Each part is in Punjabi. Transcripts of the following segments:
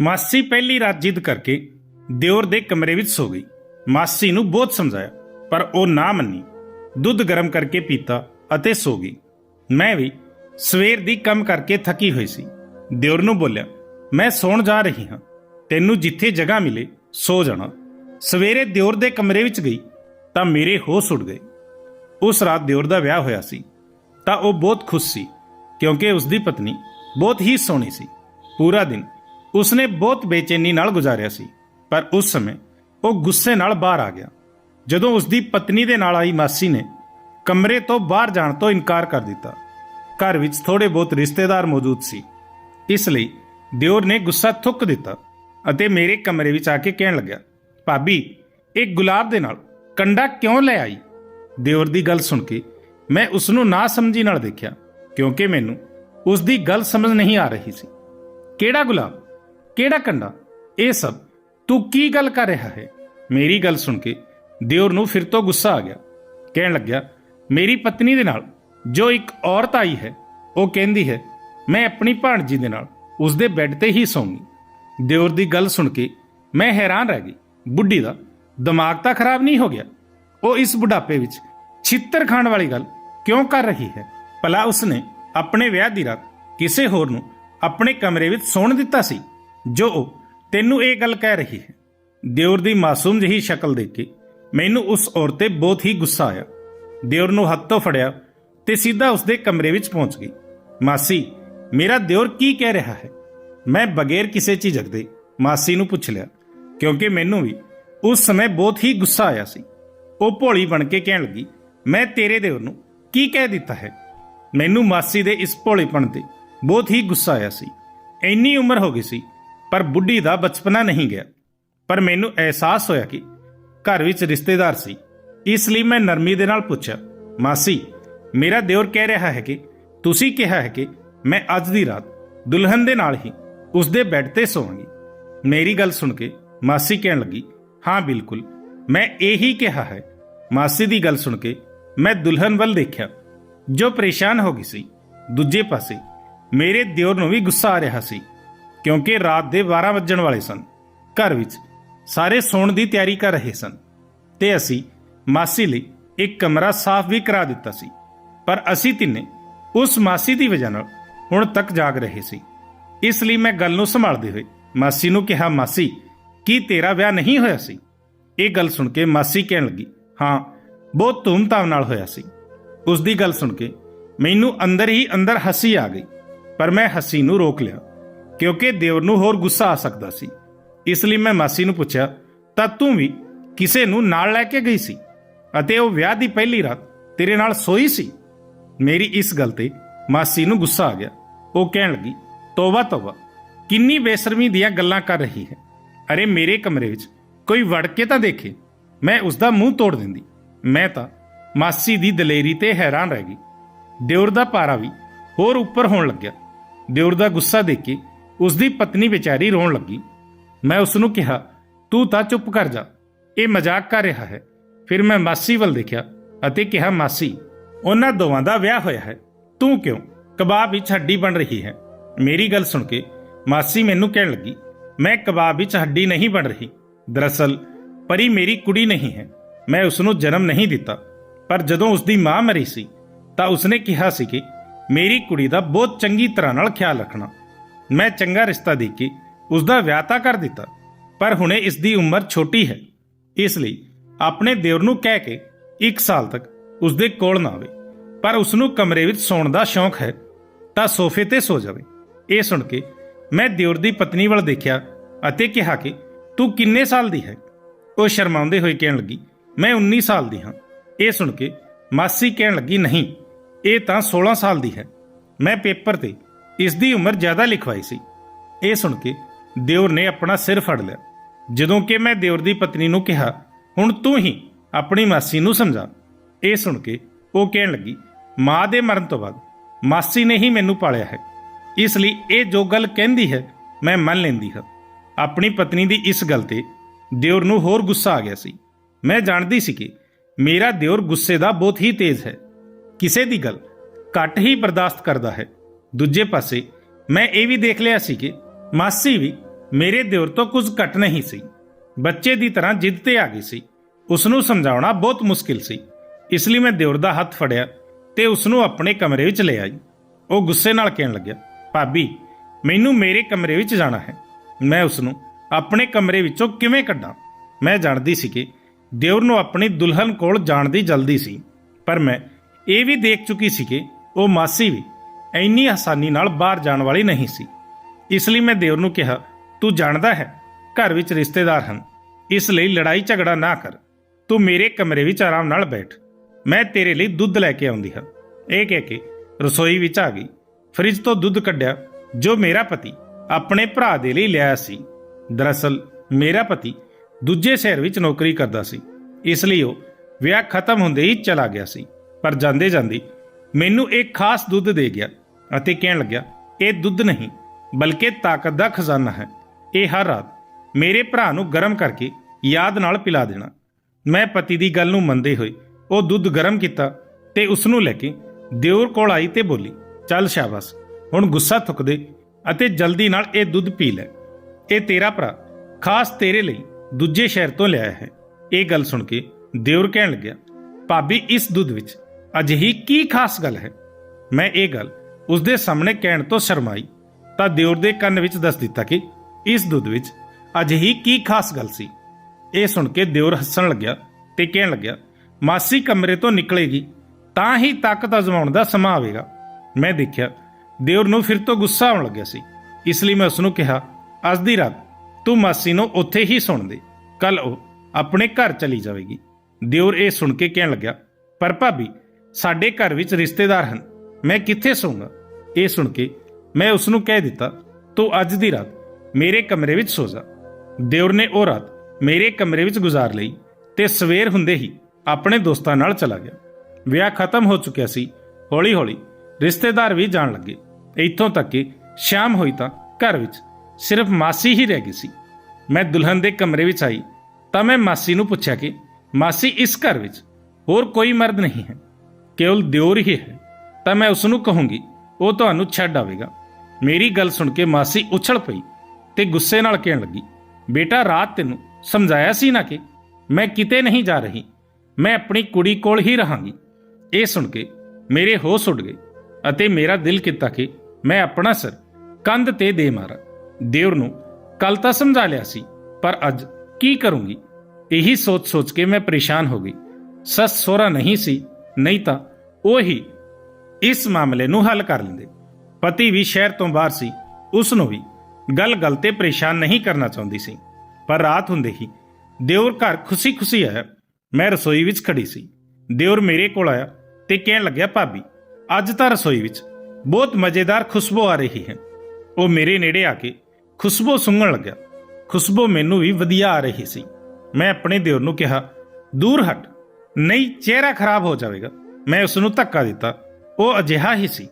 ਮਾਸੀ ਪਹਿਲੀ ਰਾਤ ਜਿੱਦ ਕਰਕੇ ਦਿਓਰ ਦੇ ਕਮਰੇ ਵਿੱਚ ਸੋ ਗਈ। ਮਾਸੀ ਨੂੰ ਬਹੁਤ ਸਮਝਾਇਆ, ਪਰ ਉਹ ਨਾ ਮੰਨੀ। ਦੁੱਧ ਗਰਮ ਕਰਕੇ ਪੀਤਾ ਅਤੇ ਸੋ ਗਈ। ਮੈਂ ਵੀ ਸਵੇਰ ਦੀ ਕੰਮ ਕਰਕੇ ਥੱਕੀ ਹੋਈ ਸੀ। ਦਿਓਰ ਨੂੰ ਬੋਲਿਆ, ਮੈਂ ਸੌਣ ਜਾ ਰਹੀ ਹਾਂ। ਤੈਨੂੰ ਜਿੱਥੇ ਜਗ੍ਹਾ ਮਿਲੇ, ਸੋ ਜਾਣਾ। ਸਵੇਰੇ ਦਿਓਰ ਦੇ ਕਮਰੇ ਵਿੱਚ ਗਈ ਤਾਂ ਮੇਰੇ ਹੋਸ਼ ਉੱਡ ਗਏ। ਉਸ ਰਾਤ ਦਿਓਰ ਦਾ ਵਿਆਹ ਹੋਇਆ ਸੀ। ਤਾਂ ਉਹ ਬਹੁਤ ਖੁਸ਼ ਸੀ, ਕਿਉਂਕਿ ਉਸ ਦੀ ਪਤਨੀ ਬਹੁਤ ਹੀ ਸੋਹਣੀ ਸੀ। ਪੂਰਾ ਦਿਨ ਉਸਨੇ ਬਹੁਤ ਬੇਚੈਨੀ ਨਾਲ ਗੁਜ਼ਾਰਿਆ ਸੀ, ਪਰ ਉਸ ਸਮੇਂ ਉਹ ਗੁੱਸੇ ਨਾਲ ਬਾਹਰ ਆ ਗਿਆ। ਜਦੋਂ ਉਸ ਦੀ ਪਤਨੀ ਦੇ ਨਾਲ ਆਈ ਮਾਸੀ ਨੇ, ਕਮਰੇ ਤੋਂ ਬਾਹਰ ਜਾਣ ਤੋਂ ਇਨਕਾਰ ਕਰ ਦਿੱਤਾ। ਘਰ ਵਿੱਚ ਥੋੜੇ ਬਹੁਤ ਰਿਸ਼ਤੇਦਾਰ ਮੌਜੂਦ ਸੀ। ਇਸ ਲਈ ਦਿਓਰ ਨੇ ਗੁੱਸਾ ਥੁੱਕ ਦਿੱਤਾ ਅਤੇ ਮੇਰੇ ਕਮਰੇ ਵਿੱਚ ਆ ਕੇ ਕਹਿਣ ਲੱਗਿਆ, ਭਾਬੀ, ਇਹ ਗੁਲਾਬ ਦੇ ਨਾਲ ਕੰਡਾ ਕਿਉਂ ਲੈ ਆਈ? ਦਿਓਰ ਦੀ ਗੱਲ ਸੁਣ ਕੇ ਮੈਂ ਉਸ ਨੂੰ ਨਾ ਸਮਝੀ ਨਾਲ ਦੇਖਿਆ, ਕਿਉਂਕਿ ਮੈਨੂੰ ਉਸ ਦੀ ਗੱਲ ਸਮਝ ਨਹੀਂ ਆ ਰਹੀ ਸੀ। ਕਿਹੜਾ ਗੁਲਾਬ? ਕਿਹੜਾ ਕੰਡਾ? ਇਹ ਸਭ। ਤੂੰ ਕੀ ਗੱਲ ਕਰ ਰਿਹਾ ਹੈ? ਮੇਰੀ ਗੱਲ ਸੁਣ ਕੇ ਦਿਓਰ ਨੂੰ ਫਿਰ ਤੋਂ ਗੁੱਸਾ ਆ ਗਿਆ। ਕਹਿਣ ਲੱਗਿਆ, ਮੇਰੀ ਪਤਨੀ ਦੇ ਨਾਲ ਜੋ ਇੱਕ ਔਰਤ ਆਈ ਹੈ, ਉਹ ਕਹਿੰਦੀ ਹੈ, ਮੈਂ ਆਪਣੀ ਭਾਣਜੀ ਦੇ ਨਾਲ ਉਸ ਦੇ ਬੈੱਡ ਤੇ ਹੀ ਸੌਂਗੀ ਦਿਓਰ ਦੀ ਗੱਲ ਸੁਣ ਕੇ ਮੈਂ ਹੈਰਾਨ ਰਹਿ ਗਈ। ਬੁੱਢੀ ਦਾ ਦਿਮਾਗ ਤਾਂ ਖਰਾਬ ਨਹੀਂ ਹੋ ਗਿਆ। ਉਹ ਇਸ ਬੁਢਾਪੇ ਵਿੱਚ ਛਿੱਤਰ ਖਾਣ ਵਾਲੀ ਗੱਲ ਕਿਉਂ ਕਰ ਰਹੀ ਹੈ? ਭਲਾ ਉਸਨੇ ਆਪਣੇ ਵਿਆਹ ਦੀ ਰਾਤ ਕਿਸੇ ਹੋਰ ਨੂੰ ਆਪਣੇ ਕਮਰੇ ਵਿੱਚ ਸੌਣ ਦਿੱਤਾ ਸੀ? ਜੋ ਉਹ ਤੈਨੂੰ ਇਹ ਗੱਲ ਕਹਿ ਰਹੀ ਹੈ, ਦਿਓਰ ਦੀ ਮਾਸੂਮ ਜਿਹੀ ਸ਼ਕਲ ਦੇਖ ਕੇ ਮੈਨੂੰ ਉਸ ਔਰਤ ਤੇ ਬਹੁਤ ਹੀ ਗੁੱਸਾ ਆਇਆ। ਦਿਓਰ ਨੂੰ ਹੱਥ ਤੋਂ ਫੜਿਆ ਤੇ ਸਿੱਧਾ ਉਸਦੇ ਕਮਰੇ ਵਿੱਚ ਪਹੁੰਚ ਗਈ। ਮਾਸੀ, ਮੇਰਾ ਦਿਓਰ ਕੀ ਕਹਿ ਰਿਹਾ ਹੈ? ਮੈਂ ਬਗੈਰ ਕਿਸੇ ਝਿਜਕ ਦੇ ਮਾਸੀ ਨੂੰ ਪੁੱਛ ਲਿਆ, ਕਿਉਂਕਿ ਮੈਨੂੰ ਵੀ ਉਸ ਸਮੇਂ ਬਹੁਤ ਹੀ ਗੁੱਸਾ ਆਇਆ ਸੀ। ਉਹ ਭੋਲੀ ਬਣ ਕੇ ਕਹਿਣ ਲੱਗੀ, ਮੈਂ ਤੇਰੇ ਦਿਓਰ ਨੂੰ ਕੀ ਕਹਿ ਦਿੱਤਾ ਹੈ? ਮੈਨੂੰ ਮਾਸੀ ਦੇ ਇਸ ਭੋਲੇਪਣ ਤੇ ਬਹੁਤ ਹੀ ਗੁੱਸਾ ਆਇਆ ਸੀ। ਇੰਨੀ ਉਮਰ ਹੋ ਗਈ ਸੀ ਪਰ ਬੁੱਢੀ ਦਾ ਬਚਪਨਾ ਨਹੀਂ ਗਿਆ। ਪਰ ਮੈਨੂੰ ਅਹਿਸਾਸ ਹੋਇਆ ਕਿ ਘਰ ਵਿੱਚ ਰਿਸ਼ਤੇਦਾਰ ਸੀ। ਇਸ ਲਈ ਮੈਂ ਨਰਮੀ ਦੇ ਨਾਲ ਪੁੱਛਿਆ, ਮਾਸੀ, ਮੇਰਾ ਦਿਓਰ ਕਹਿ ਰਿਹਾ ਹੈ ਕਿ ਤੁਸੀਂ ਕਿਹਾ ਹੈ ਕਿ ਮੈਂ ਅੱਜ ਦੀ ਰਾਤ ਦੁਲਹਨ ਦੇ ਨਾਲ ਹੀ ਉਸ ਦੇ ਬੈੱਡ ਤੇ ਸੌਵਾਂਗੀ। ਮੇਰੀ ਗੱਲ ਸੁਣ ਕੇ ਮਾਸੀ ਕਹਿਣ ਲੱਗੀ, ਹਾਂ, ਬਿਲਕੁਲ, ਮੈਂ ਇਹੀ ਕਿਹਾ ਹੈ। ਮਾਸੀ ਦੀ ਗੱਲ ਸੁਣ ਕੇ ਮੈਂ ਦੁਲਹਨ ਵੱਲ ਦੇਖਿਆ, ਜੋ ਪਰੇਸ਼ਾਨ ਹੋ ਗਈ ਸੀ। ਦੂਜੇ ਪਾਸੇ ਮੇਰੇ ਦਿਓਰ ਨੂੰ ਵੀ ਗੁੱਸਾ ਆ ਰਿਹਾ ਸੀ। ਕਿਉਂਕਿ ਰਾਤ ਦੇ 12 ਵੱਜਣ ਵਾਲੇ ਸਨ। ਘਰ ਵਿੱਚ ਸਾਰੇ ਸੌਣ ਦੀ ਤਿਆਰੀ ਕਰ ਰਹੇ ਸਨ ਤੇ ਅਸੀਂ ਮਾਸੀ ਲਈ ਇੱਕ ਕਮਰਾ ਸਾਫ਼ ਵੀ ਕਰਾ ਦਿੱਤਾ ਸੀ। ਪਰ ਅਸੀਂ ਤਿੰਨੇ ਉਸ ਮਾਸੀ ਦੀ ਵਜ੍ਹਾ ਨਾਲ ਹੁਣ ਤੱਕ ਜਾਗ ਰਹੇ ਸੀ। ਇਸ ਲਈ ਮੈਂ ਗੱਲ ਨੂੰ ਸੰਭਾਲਦੇ ਹੋਏ ਮਾਸੀ ਨੂੰ ਕਿਹਾ, ਮਾਸੀ, ਕੀ ਤੇਰਾ ਵਿਆਹ ਨਹੀਂ ਹੋਇਆ ਸੀ? ਇਹ ਗੱਲ ਸੁਣ ਕੇ ਮਾਸੀ ਕਹਿਣ ਲੱਗੀ, ਹਾਂ, ਬਹੁਤ ਧੂਮਧਾਮ ਨਾਲ ਹੋਇਆ ਸੀ। ਉਸ ਦੀ ਗੱਲ ਸੁਣ ਕੇ ਮੈਨੂੰ ਅੰਦਰ ਹੀ ਅੰਦਰ ਹੱਸੀ ਆ ਗਈ, ਪਰ ਮੈਂ ਹੱਸੀ ਨੂੰ ਰੋਕ ਲਿਆ। ਕਿਉਂਕਿ ਦੇਵਰ ਨੂੰ ਹੋਰ ਗੁੱਸਾ ਆ ਸਕਦਾ ਸੀ। ਇਸ ਲਈ ਮੈਂ ਮਾਸੀ ਨੂੰ ਪੁੱਛਿਆ, ਤਾਂ ਤੂੰ ਵੀ ਕਿਸੇ ਨੂੰ ਨਾਲ ਲੈ ਕੇ ਗਈ ਸੀ ਅਤੇ ਉਹ ਵਿਆਹ ਦੀ ਪਹਿਲੀ ਰਾਤ ਤੇਰੇ ਨਾਲ ਸੋਈ ਸੀ? ਮੇਰੀ ਇਸ ਗੱਲ ਤੇ ਮਾਸੀ ਨੂੰ ਗੁੱਸਾ ਆ ਗਿਆ। ਉਹ ਕਹਿਣ ਲੱਗੀ, ਤੋਬਾ ਤੋਬਾ, ਕਿੰਨੀ ਬੇਸ਼ਰਮੀ ਦੀਆਂ ਗੱਲਾਂ ਕਰ ਰਹੀ ਹੈ। ਅਰੇ ਮੇਰੇ ਕਮਰੇ ਵਿੱਚ ਕੋਈ ਵੜ ਕੇ ਤਾਂ ਦੇਖੇ। ਮੈਂ ਉਸ ਦਾ ਮੂੰਹ ਤੋੜ ਦਿੰਦੀ। ਮੈਂ ਤਾਂ ਮਾਸੀ ਦੀ ਦਲੇਰੀ ਤੇ ਹੈਰਾਨ ਰਹਿ ਗਈ। ਦਿਓਰ ਦਾ ਪਾਰਾ ਵੀ ਹੋਰ ਉੱਪਰ ਹੋਣ ਲੱਗਿਆ। ਦਿਓਰ ਦਾ ਗੁੱਸਾ ਦੇਖ ਕੇ ਉਸ ਦੀ ਪਤਨੀ ਵਿਚਾਰੀ ਰੋਣ ਲੱਗੀ। ਮੈਂ ਉਸ ਨੂੰ ਕਿਹਾ, ਤੂੰ ਤਾਂ ਚੁੱਪ ਕਰ ਜਾ। ਇਹ ਮਜ਼ਾਕ ਕਰ ਰਿਹਾ ਹੈ। ਫਿਰ ਮੈਂ ਮਾਸੀ ਵੱਲ ਦੇਖਿਆ ਅਤੇ ਕਿਹਾ, ਮਾਸੀ, ਉਹਨਾਂ ਦੋਵਾਂ ਦਾ ਵਿਆਹ ਹੋਇਆ ਹੈ। ਤੂੰ ਕਿਉਂ? ਕਬਾਬ ਵਿੱਚ ਹੱਡੀ ਬਣ ਰਹੀ ਹੈ। ਮੇਰੀ ਗੱਲ ਸੁਣ ਕੇ ਮਾਸੀ ਮੈਨੂੰ ਕਹਿਣ ਲੱਗੀ, ਮੈਂ ਕਬਾਬ ਵਿੱਚ ਹੱਡੀ ਨਹੀਂ ਬਣ ਰਹੀ। ਦਰਅਸਲ, ਪਰੀ ਮੇਰੀ ਕੁੜੀ ਨਹੀਂ ਹੈ। ਮੈਂ ਉਸ ਨੂੰ ਜਨਮ ਨਹੀਂ ਦਿੱਤਾ। ਪਰ ਜਦੋਂ ਉਸ ਦੀ ਮਾਂ ਮਰੀ ਸੀ, ਤਾਂ ਉਸਨੇ ਕਿਹਾ ਸੀ ਕਿ ਮੇਰੀ ਕੁੜੀ ਦਾ ਬਹੁਤ ਚੰਗੀ ਤਰ੍ਹਾਂ ਨਾਲ ਖਿਆਲ ਰੱਖਣਾ। ਮੈਂ ਚੰਗਾ ਰਿਸ਼ਤਾ ਦੇ ਕੇ ਉਸ ਦਾ ਵਿਆਹ ਤਾਂ ਕਰ ਦਿੱਤਾ, ਪਰ ਹੁਣੇ ਇਸ ਦੀ ਉਮਰ ਛੋਟੀ ਹੈ। ਇਸ ਲਈ ਆਪਣੇ ਦਿਓਰ ਨੂੰ ਕਹਿ ਕੇ 1 ਸਾਲ ਤੱਕ ਉਸ ਦੇ ਕੋਲ ਨਾ ਆਵੇ। ਪਰ ਉਸ ਨੂੰ ਕਮਰੇ ਵਿੱਚ ਸੌਣ ਦਾ ਸ਼ੌਂਕ ਹੈ, ਤਾਂ ਸੋਫੇ ਤੇ ਸੋ ਜਾਵੇ। ਇਹ ਸੁਣ ਕੇ ਮੈਂ ਦਿਓਰ ਦੀ ਪਤਨੀ ਵੱਲ ਦੇਖਿਆ ਅਤੇ ਕਿਹਾ ਕਿ ਤੂੰ ਕਿੰਨੇ ਸਾਲ ਦੀ ਹੈ? ਉਹ ਸ਼ਰਮਾਉਂਦੇ ਹੋਏ ਕਹਿਣ ਲੱਗੀ, ਮੈਂ 19 ਸਾਲ ਦੀ ਹਾਂ। ਇਹ ਸੁਣ ਕੇ ਮਾਸੀ ਕਹਿਣ ਲੱਗੀ, ਨਹੀਂ, ਇਹ ਤਾਂ 16 ਸਾਲ ਦੀ ਹੈ। ਮੈਂ ਪੇਪਰ ਤੇ ਇਸ ਦੀ ਉਮਰ ਜ਼ਿਆਦਾ ਲਿਖਵਾਈ ਸੀ। ਇਹ ਸੁਣ ਕੇ ਦਿਓਰ ਨੇ ਆਪਣਾ ਸਿਰ ਫੜ ਲਿਆ। ਜਦੋਂ ਕਿ ਮੈਂ ਦਿਓਰ ਦੀ ਪਤਨੀ ਨੂੰ ਕਿਹਾ, ਹੁਣ ਤੂੰ ਹੀ ਆਪਣੀ ਮਾਸੀ ਨੂੰ ਸਮਝਾ। ਇਹ ਸੁਣ ਕੇ ਉਹ ਕਹਿਣ ਲੱਗੀ, ਮਾਂ ਦੇ ਮਰਨ ਤੋਂ ਬਾਅਦ ਮਾਸੀ ਨੇ ਹੀ ਮੈਨੂੰ ਪਾਲਿਆ ਹੈ। ਇਸ ਲਈ ਇਹ ਜੋ ਗੱਲ ਕਹਿੰਦੀ ਹੈ, ਮੈਂ ਮੰਨ ਲੈਂਦੀ ਹਾਂ। ਆਪਣੀ ਪਤਨੀ ਦੀ ਇਸ ਗੱਲ ਤੇ ਦਿਓਰ ਨੂੰ ਹੋਰ ਗੁੱਸਾ ਆ ਗਿਆ ਸੀ। ਮੈਂ ਜਾਣਦੀ ਸੀ ਕਿ ਮੇਰਾ ਦਿਓਰ ਗੁੱਸੇ ਦਾ ਬਹੁਤ ਹੀ ਤੇਜ਼ ਹੈ। ਕਿਸੇ ਦੀ ਗੱਲ ਘੱਟ ਹੀ ਬਰਦਾਸ਼ਤ ਕਰਦਾ ਹੈ। ਦੂਜੇ ਪਾਸੇ ਮੈਂ ਇਹ ਵੀ ਦੇਖ ਲਿਆ ਸੀ ਕਿ ਮਾਸੀ ਵੀ ਮੇਰੇ ਦਿਓਰ ਤੋਂ ਕੁਝ ਘੱਟ ਨਹੀਂ ਸੀ। ਬੱਚੇ ਦੀ ਤਰ੍ਹਾਂ ਜਿੱਦ ਤੇ ਆ ਗਈ ਸੀ। ਉਸ ਨੂੰ ਸਮਝਾਉਣਾ ਬਹੁਤ ਮੁਸ਼ਕਿਲ ਸੀ। ਇਸ ਲਈ ਮੈਂ ਦਿਓਰ ਦਾ ਹੱਥ ਫੜਿਆ ਤੇ ਉਸ ਨੂੰ ਆਪਣੇ ਕਮਰੇ ਵਿੱਚ ਲੈ ਆਈ। ਉਹ ਗੁੱਸੇ ਨਾਲ ਕਹਿਣ ਲੱਗਿਆ, ਭਾਬੀ, ਮੈਨੂੰ ਮੇਰੇ ਕਮਰੇ ਵਿੱਚ ਜਾਣਾ ਹੈ। ਮੈਂ ਉਸ ਨੂੰ ਆਪਣੇ ਕਮਰੇ ਵਿੱਚੋਂ ਕਿਵੇਂ ਕੱਢਾਂ? ਮੈਂ ਜਾਣਦੀ ਸੀ ਕਿ ਦਿਓਰ ਨੂੰ ਆਪਣੀ ਦੁਲਹਨ ਕੋਲ ਜਾਣ ਦੀ ਜਲਦੀ ਸੀ। ਪਰ ਮੈਂ ਇਹ ਵੀ ਦੇਖ ਚੁੱਕੀ ਸੀ ਕਿ ਉਹ ਮਾਸੀ ਵੀ ਇੰਨੀ ਆਸਾਨੀ ਨਾਲ ਬਾਹਰ ਜਾਣ ਵਾਲੀ ਨਹੀਂ ਸੀ। ਇਸ ਲਈ ਮੈਂ ਦਿਓਰ ਨੂੰ ਕਿਹਾ, ਤੂੰ ਜਾਣਦਾ ਹੈ, ਘਰ ਵਿੱਚ ਰਿਸ਼ਤੇਦਾਰ ਹਨ। ਇਸ ਲਈ ਲੜਾਈ ਝਗੜਾ ਨਾ ਕਰ। ਤੂੰ ਮੇਰੇ ਕਮਰੇ ਵਿੱਚ ਆਰਾਮ ਨਾਲ ਬੈਠ। ਮੈਂ ਤੇਰੇ ਲਈ ਦੁੱਧ ਲੈ ਕੇ ਆਉਂਦੀ ਹਾਂ। ਇਹ ਕਹਿ ਕੇ ਰਸੋਈ ਵਿੱਚ ਆ ਗਈ। ਫਰਿੱਜ ਤੋਂ ਦੁੱਧ ਕੱਢਿਆ, ਜੋ ਮੇਰਾ ਪਤੀ ਆਪਣੇ ਭਰਾ ਦੇ ਲਈ ਲਿਆਇਆ ਸੀ। ਦਰਅਸਲ, ਮੇਰਾ ਪਤੀ ਦੂਜੇ ਸ਼ਹਿਰ ਵਿੱਚ ਨੌਕਰੀ ਕਰਦਾ ਸੀ। ਇਸ ਲਈ ਉਹ ਵਿਆਹ ਖਤਮ ਹੁੰਦੇ ਹੀ ਚਲਾ ਗਿਆ ਸੀ। ਪਰ ਜਾਂਦੇ ਜਾਂਦੇ ਮੈਨੂੰ ਇੱਕ ਖਾਸ ਦੁੱਧ ਦੇ ਗਿਆ। ਅਤੇ ਕਹਿਣ ਲੱਗਿਆ, ਇਹ ਦੁੱਧ ਨਹੀਂ, ਬਲਕਿ ਤਾਕਤ ਦਾ ਖਜ਼ਾਨਾ ਹੈ। ਇਹ ਹਰ ਰਾਤ ਮੇਰੇ ਭਰਾ ਨੂੰ ਗਰਮ ਕਰਕੇ ਯਾਦ ਨਾਲ ਪਿਲਾ ਦੇਣਾ। ਮੈਂ ਪਤੀ ਦੀ ਗੱਲ ਨੂੰ ਮੰਨਦੇ ਹੋਏ ਉਹ ਦੁੱਧ ਗਰਮ ਕੀਤਾ ਤੇ ਉਸ ਨੂੰ ਲੈ ਕੇ ਦਿਓਰ ਕੋਲ ਆਈ ਤੇ ਬੋਲੀ, ਚੱਲ ਸ਼ਾਬਾਸ਼, ਹੁਣ ਗੁੱਸਾ ਥੁੱਕ ਦੇ ਅਤੇ ਜਲਦੀ ਨਾਲ ਇਹ ਦੁੱਧ ਪੀ ਲੈ। ਇਹ ਤੇਰਾ ਭਰਾ, ਖਾਸ ਤੇਰੇ ਲਈ ਦੂਜੇ ਸ਼ਹਿਰ ਤੋਂ ਲਿਆਇਆ ਹੈ। ਇਹ ਗੱਲ ਸੁਣ ਕੇ ਦਿਓਰ ਕਹਿਣ ਲੱਗਿਆ, ਭਾਬੀ, ਇਸ ਦੁੱਧ ਵਿੱਚ ਅਜਿਹੀ ਕੀ ਖਾਸ ਗੱਲ ਹੈ? ਮੈਂ ਇਹ ਗੱਲ ਉਸਦੇ ਸਾਹਮਣੇ ਕਹਿਣ ਤੋਂ ਸ਼ਰਮਾਈ ਤਾਂ ਦਿਓਰ ਦੇ ਕੰਨ ਵਿੱਚ ਦੱਸ ਦਿੱਤਾ ਕਿ ਇਸ ਦੁੱਧ ਵਿੱਚ ਅਜਿਹੀ ਕੀ ਖਾਸ ਗੱਲ ਸੀ। ਇਹ ਸੁਣ ਕੇ ਦਿਓਰ ਹੱਸਣ ਲੱਗਿਆ ਤੇ ਕਹਿਣ ਲੱਗਿਆ, ਮਾਸੀ ਕਮਰੇ ਤੋਂ ਨਿਕਲੇਗੀ, ਤਾਂ ਹੀ ਤਾਕਤ ਅਜ਼ਮਾਉਣ ਦਾ ਸਮਾਂ ਆਵੇਗਾ। ਮੈਂ ਦੇਖਿਆ, ਦਿਓਰ ਨੂੰ ਫਿਰ ਤੋਂ ਗੁੱਸਾ ਆਉਣ ਲੱਗਿਆ ਸੀ। ਇਸ ਲਈ ਮੈਂ ਉਸ ਨੂੰ ਕਿਹਾ, ਅੱਜ ਦੀ ਰਾਤ ਤੂੰ ਮਾਸੀ ਨੂੰ ਉੱਥੇ ਹੀ ਸੁਣ ਦੇ, ਕੱਲ ਉਹ ਆਪਣੇ ਘਰ ਚਲੀ ਜਾਵੇਗੀ। ਦਿਓਰ ਇਹ ਸੁਣ ਕੇ ਕਹਿਣ ਲੱਗਿਆ, ਪਰ ਭਾਬੀ, ਸਾਡੇ ਘਰ ਵਿੱਚ ਰਿਸ਼ਤੇਦਾਰ ਹਨ, ਮੈਂ ਕਿੱਥੇ ਸੌਂਗਾ? ਇਹ ਸੁਣ ਕੇ ਮੈਂ ਉਸ ਨੂੰ ਕਹਿ ਦਿੱਤਾ, ਤੂੰ ਅੱਜ ਦੀ ਰਾਤ ਮੇਰੇ ਕਮਰੇ ਵਿੱਚ ਸੋ ਜਾ। ਦਿਓਰ ਨੇ ਉਹ ਰਾਤ ਮੇਰੇ ਕਮਰੇ ਵਿੱਚ ਗੁਜ਼ਾਰ ਲਈ ਤੇ ਸਵੇਰ ਹੁੰਦੇ ਹੀ ਆਪਣੇ ਦੋਸਤਾਂ ਨਾਲ ਚਲਾ ਗਿਆ। ਵਿਆਹ ਖਤਮ ਹੋ ਚੁੱਕਿਆ ਸੀ, ਹੌਲੀ-ਹੌਲੀ ਰਿਸ਼ਤੇਦਾਰ ਵੀ ਜਾਣ ਲੱਗੇ। ਇੱਥੋਂ ਤੱਕ ਕਿ ਸ਼ਾਮ ਹੋਈ ਤਾਂ ਘਰ ਵਿੱਚ ਸਿਰਫ ਮਾਸੀ ਹੀ ਰਹਿ ਗਈ ਸੀ। ਮੈਂ ਦੁਲਹਨ ਦੇ ਕਮਰੇ ਵਿੱਚ ਆਈ ਤਾਂ ਮੈਂ ਮਾਸੀ ਨੂੰ ਪੁੱਛਿਆ ਕਿ, ਮਾਸੀ, ਇਸ ਘਰ ਵਿੱਚ ਹੋਰ ਕੋਈ ਮਰਦ ਨਹੀਂ ਹੈ? ਕੇਵਲ ਦਿਓਰ ਹੀ ਹੈ? ਤਾਂ ਮੈਂ ਉਸ ਨੂੰ ਕਹੂੰਗੀ ਉਹ ਤੁਹਾਨੂੰ ਛੱਡ ਆਵੇਗਾ। ਮੇਰੀ ਗੱਲ ਸੁਣ ਕੇ ਮਾਸੀ ਉਛਲ ਪਈ ਤੇ ਗੁੱਸੇ ਨਾਲ ਕਹਿਣ ਲੱਗੀ, ਬੇਟਾ, ਰਾਤ ਤੈਨੂੰ ਸਮਝਾਇਆ ਸੀ ਨਾ ਕਿ ਮੈਂ ਕਿਤੇ ਨਹੀਂ ਜਾ ਰਹੀ। ਮੈਂ ਆਪਣੀ ਕੁੜੀ ਕੋਲ ਹੀ ਰਹਾਂਗੀ। ਇਹ ਸੁਣ ਕੇ ਮੇਰੇ ਹੋਸ਼ ਉੱਡ ਗਏ ਅਤੇ ਮੇਰਾ ਦਿਲ ਕੀਤਾ ਕਿ ਮੈਂ ਆਪਣਾ ਸਿਰ ਕੰਧ ਤੇ ਦੇ ਮਾਰਾਂ। ਦੇਵਰ ਨੂੰ ਕੱਲ ਤਾਂ ਸਮਝਾ ਲਿਆ ਸੀ, ਪਰ ਅੱਜ ਕੀ ਕਰੂੰਗੀ? ਇਹੀ ਸੋਚ-ਸੋਚ ਕੇ ਮੈਂ ਪਰੇਸ਼ਾਨ ਹੋ ਗਈ। ਸੱਸ ਸੋਹਰਾ ਨਹੀਂ ਸੀ, ਨਹੀਂ ਤਾਂ ਉਹ ਹੀ ਇਸ ਮਾਮਲੇ ਨੂੰ ਹੱਲ ਕਰ ਲੈਂਦੇ। ਪਤੀ ਵੀ ਸ਼ਹਿਰ ਤੋਂ ਬਾਹਰ ਸੀ। ਉਸ ਨੂੰ ਵੀ ਗੱਲ-ਗੱਲ ਤੇ ਪਰੇਸ਼ਾਨ ਨਹੀਂ ਕਰਨਾ ਚਾਹੁੰਦੀ ਸੀ। ਪਰ ਰਾਤ ਹੁੰਦੇ ਹੀ ਦਿਓਰ ਘਰ ਖੁਸ਼ੀ-ਖੁਸ਼ੀ ਆਇਆ। ਮੈਂ ਰਸੋਈ ਵਿੱਚ ਖੜੀ ਸੀ। ਦਿਓਰ ਮੇਰੇ ਕੋਲ ਆਇਆ ਤੇ ਕਹਿਣ ਲੱਗਿਆ, ਭਾਬੀ, ਅੱਜ ਤਾਂ ਰਸੋਈ ਵਿੱਚ ਬਹੁਤ ਮਜ਼ੇਦਾਰ ਖੁਸ਼ਬੂ ਆ ਰਹੀ ਹੈ। ਉਹ ਮੇਰੇ ਨੇੜੇ ਆ ਕੇ ਖੁਸ਼ਬੂ ਸੁੰਘਣ ਲੱਗਿਆ। ਖੁਸ਼ਬੂ ਮੈਨੂੰ ਵੀ ਵਧੀਆ ਆ ਰਹੀ ਸੀ। ਮੈਂ ਆਪਣੇ ਦਿਓਰ ਨੂੰ ਕਿਹਾ, ਦੂਰ ਹਟ, ਨਹੀਂ, ਚਿਹਰਾ ਖਰਾਬ ਹੋ ਜਾਵੇਗਾ। ਮੈਂ ਉਸ ਨੂੰ ਧੱਕਾ ਦਿੱਤਾ। ਉਹ ਅਜਿਹਾ ਹੀ ਸੀ।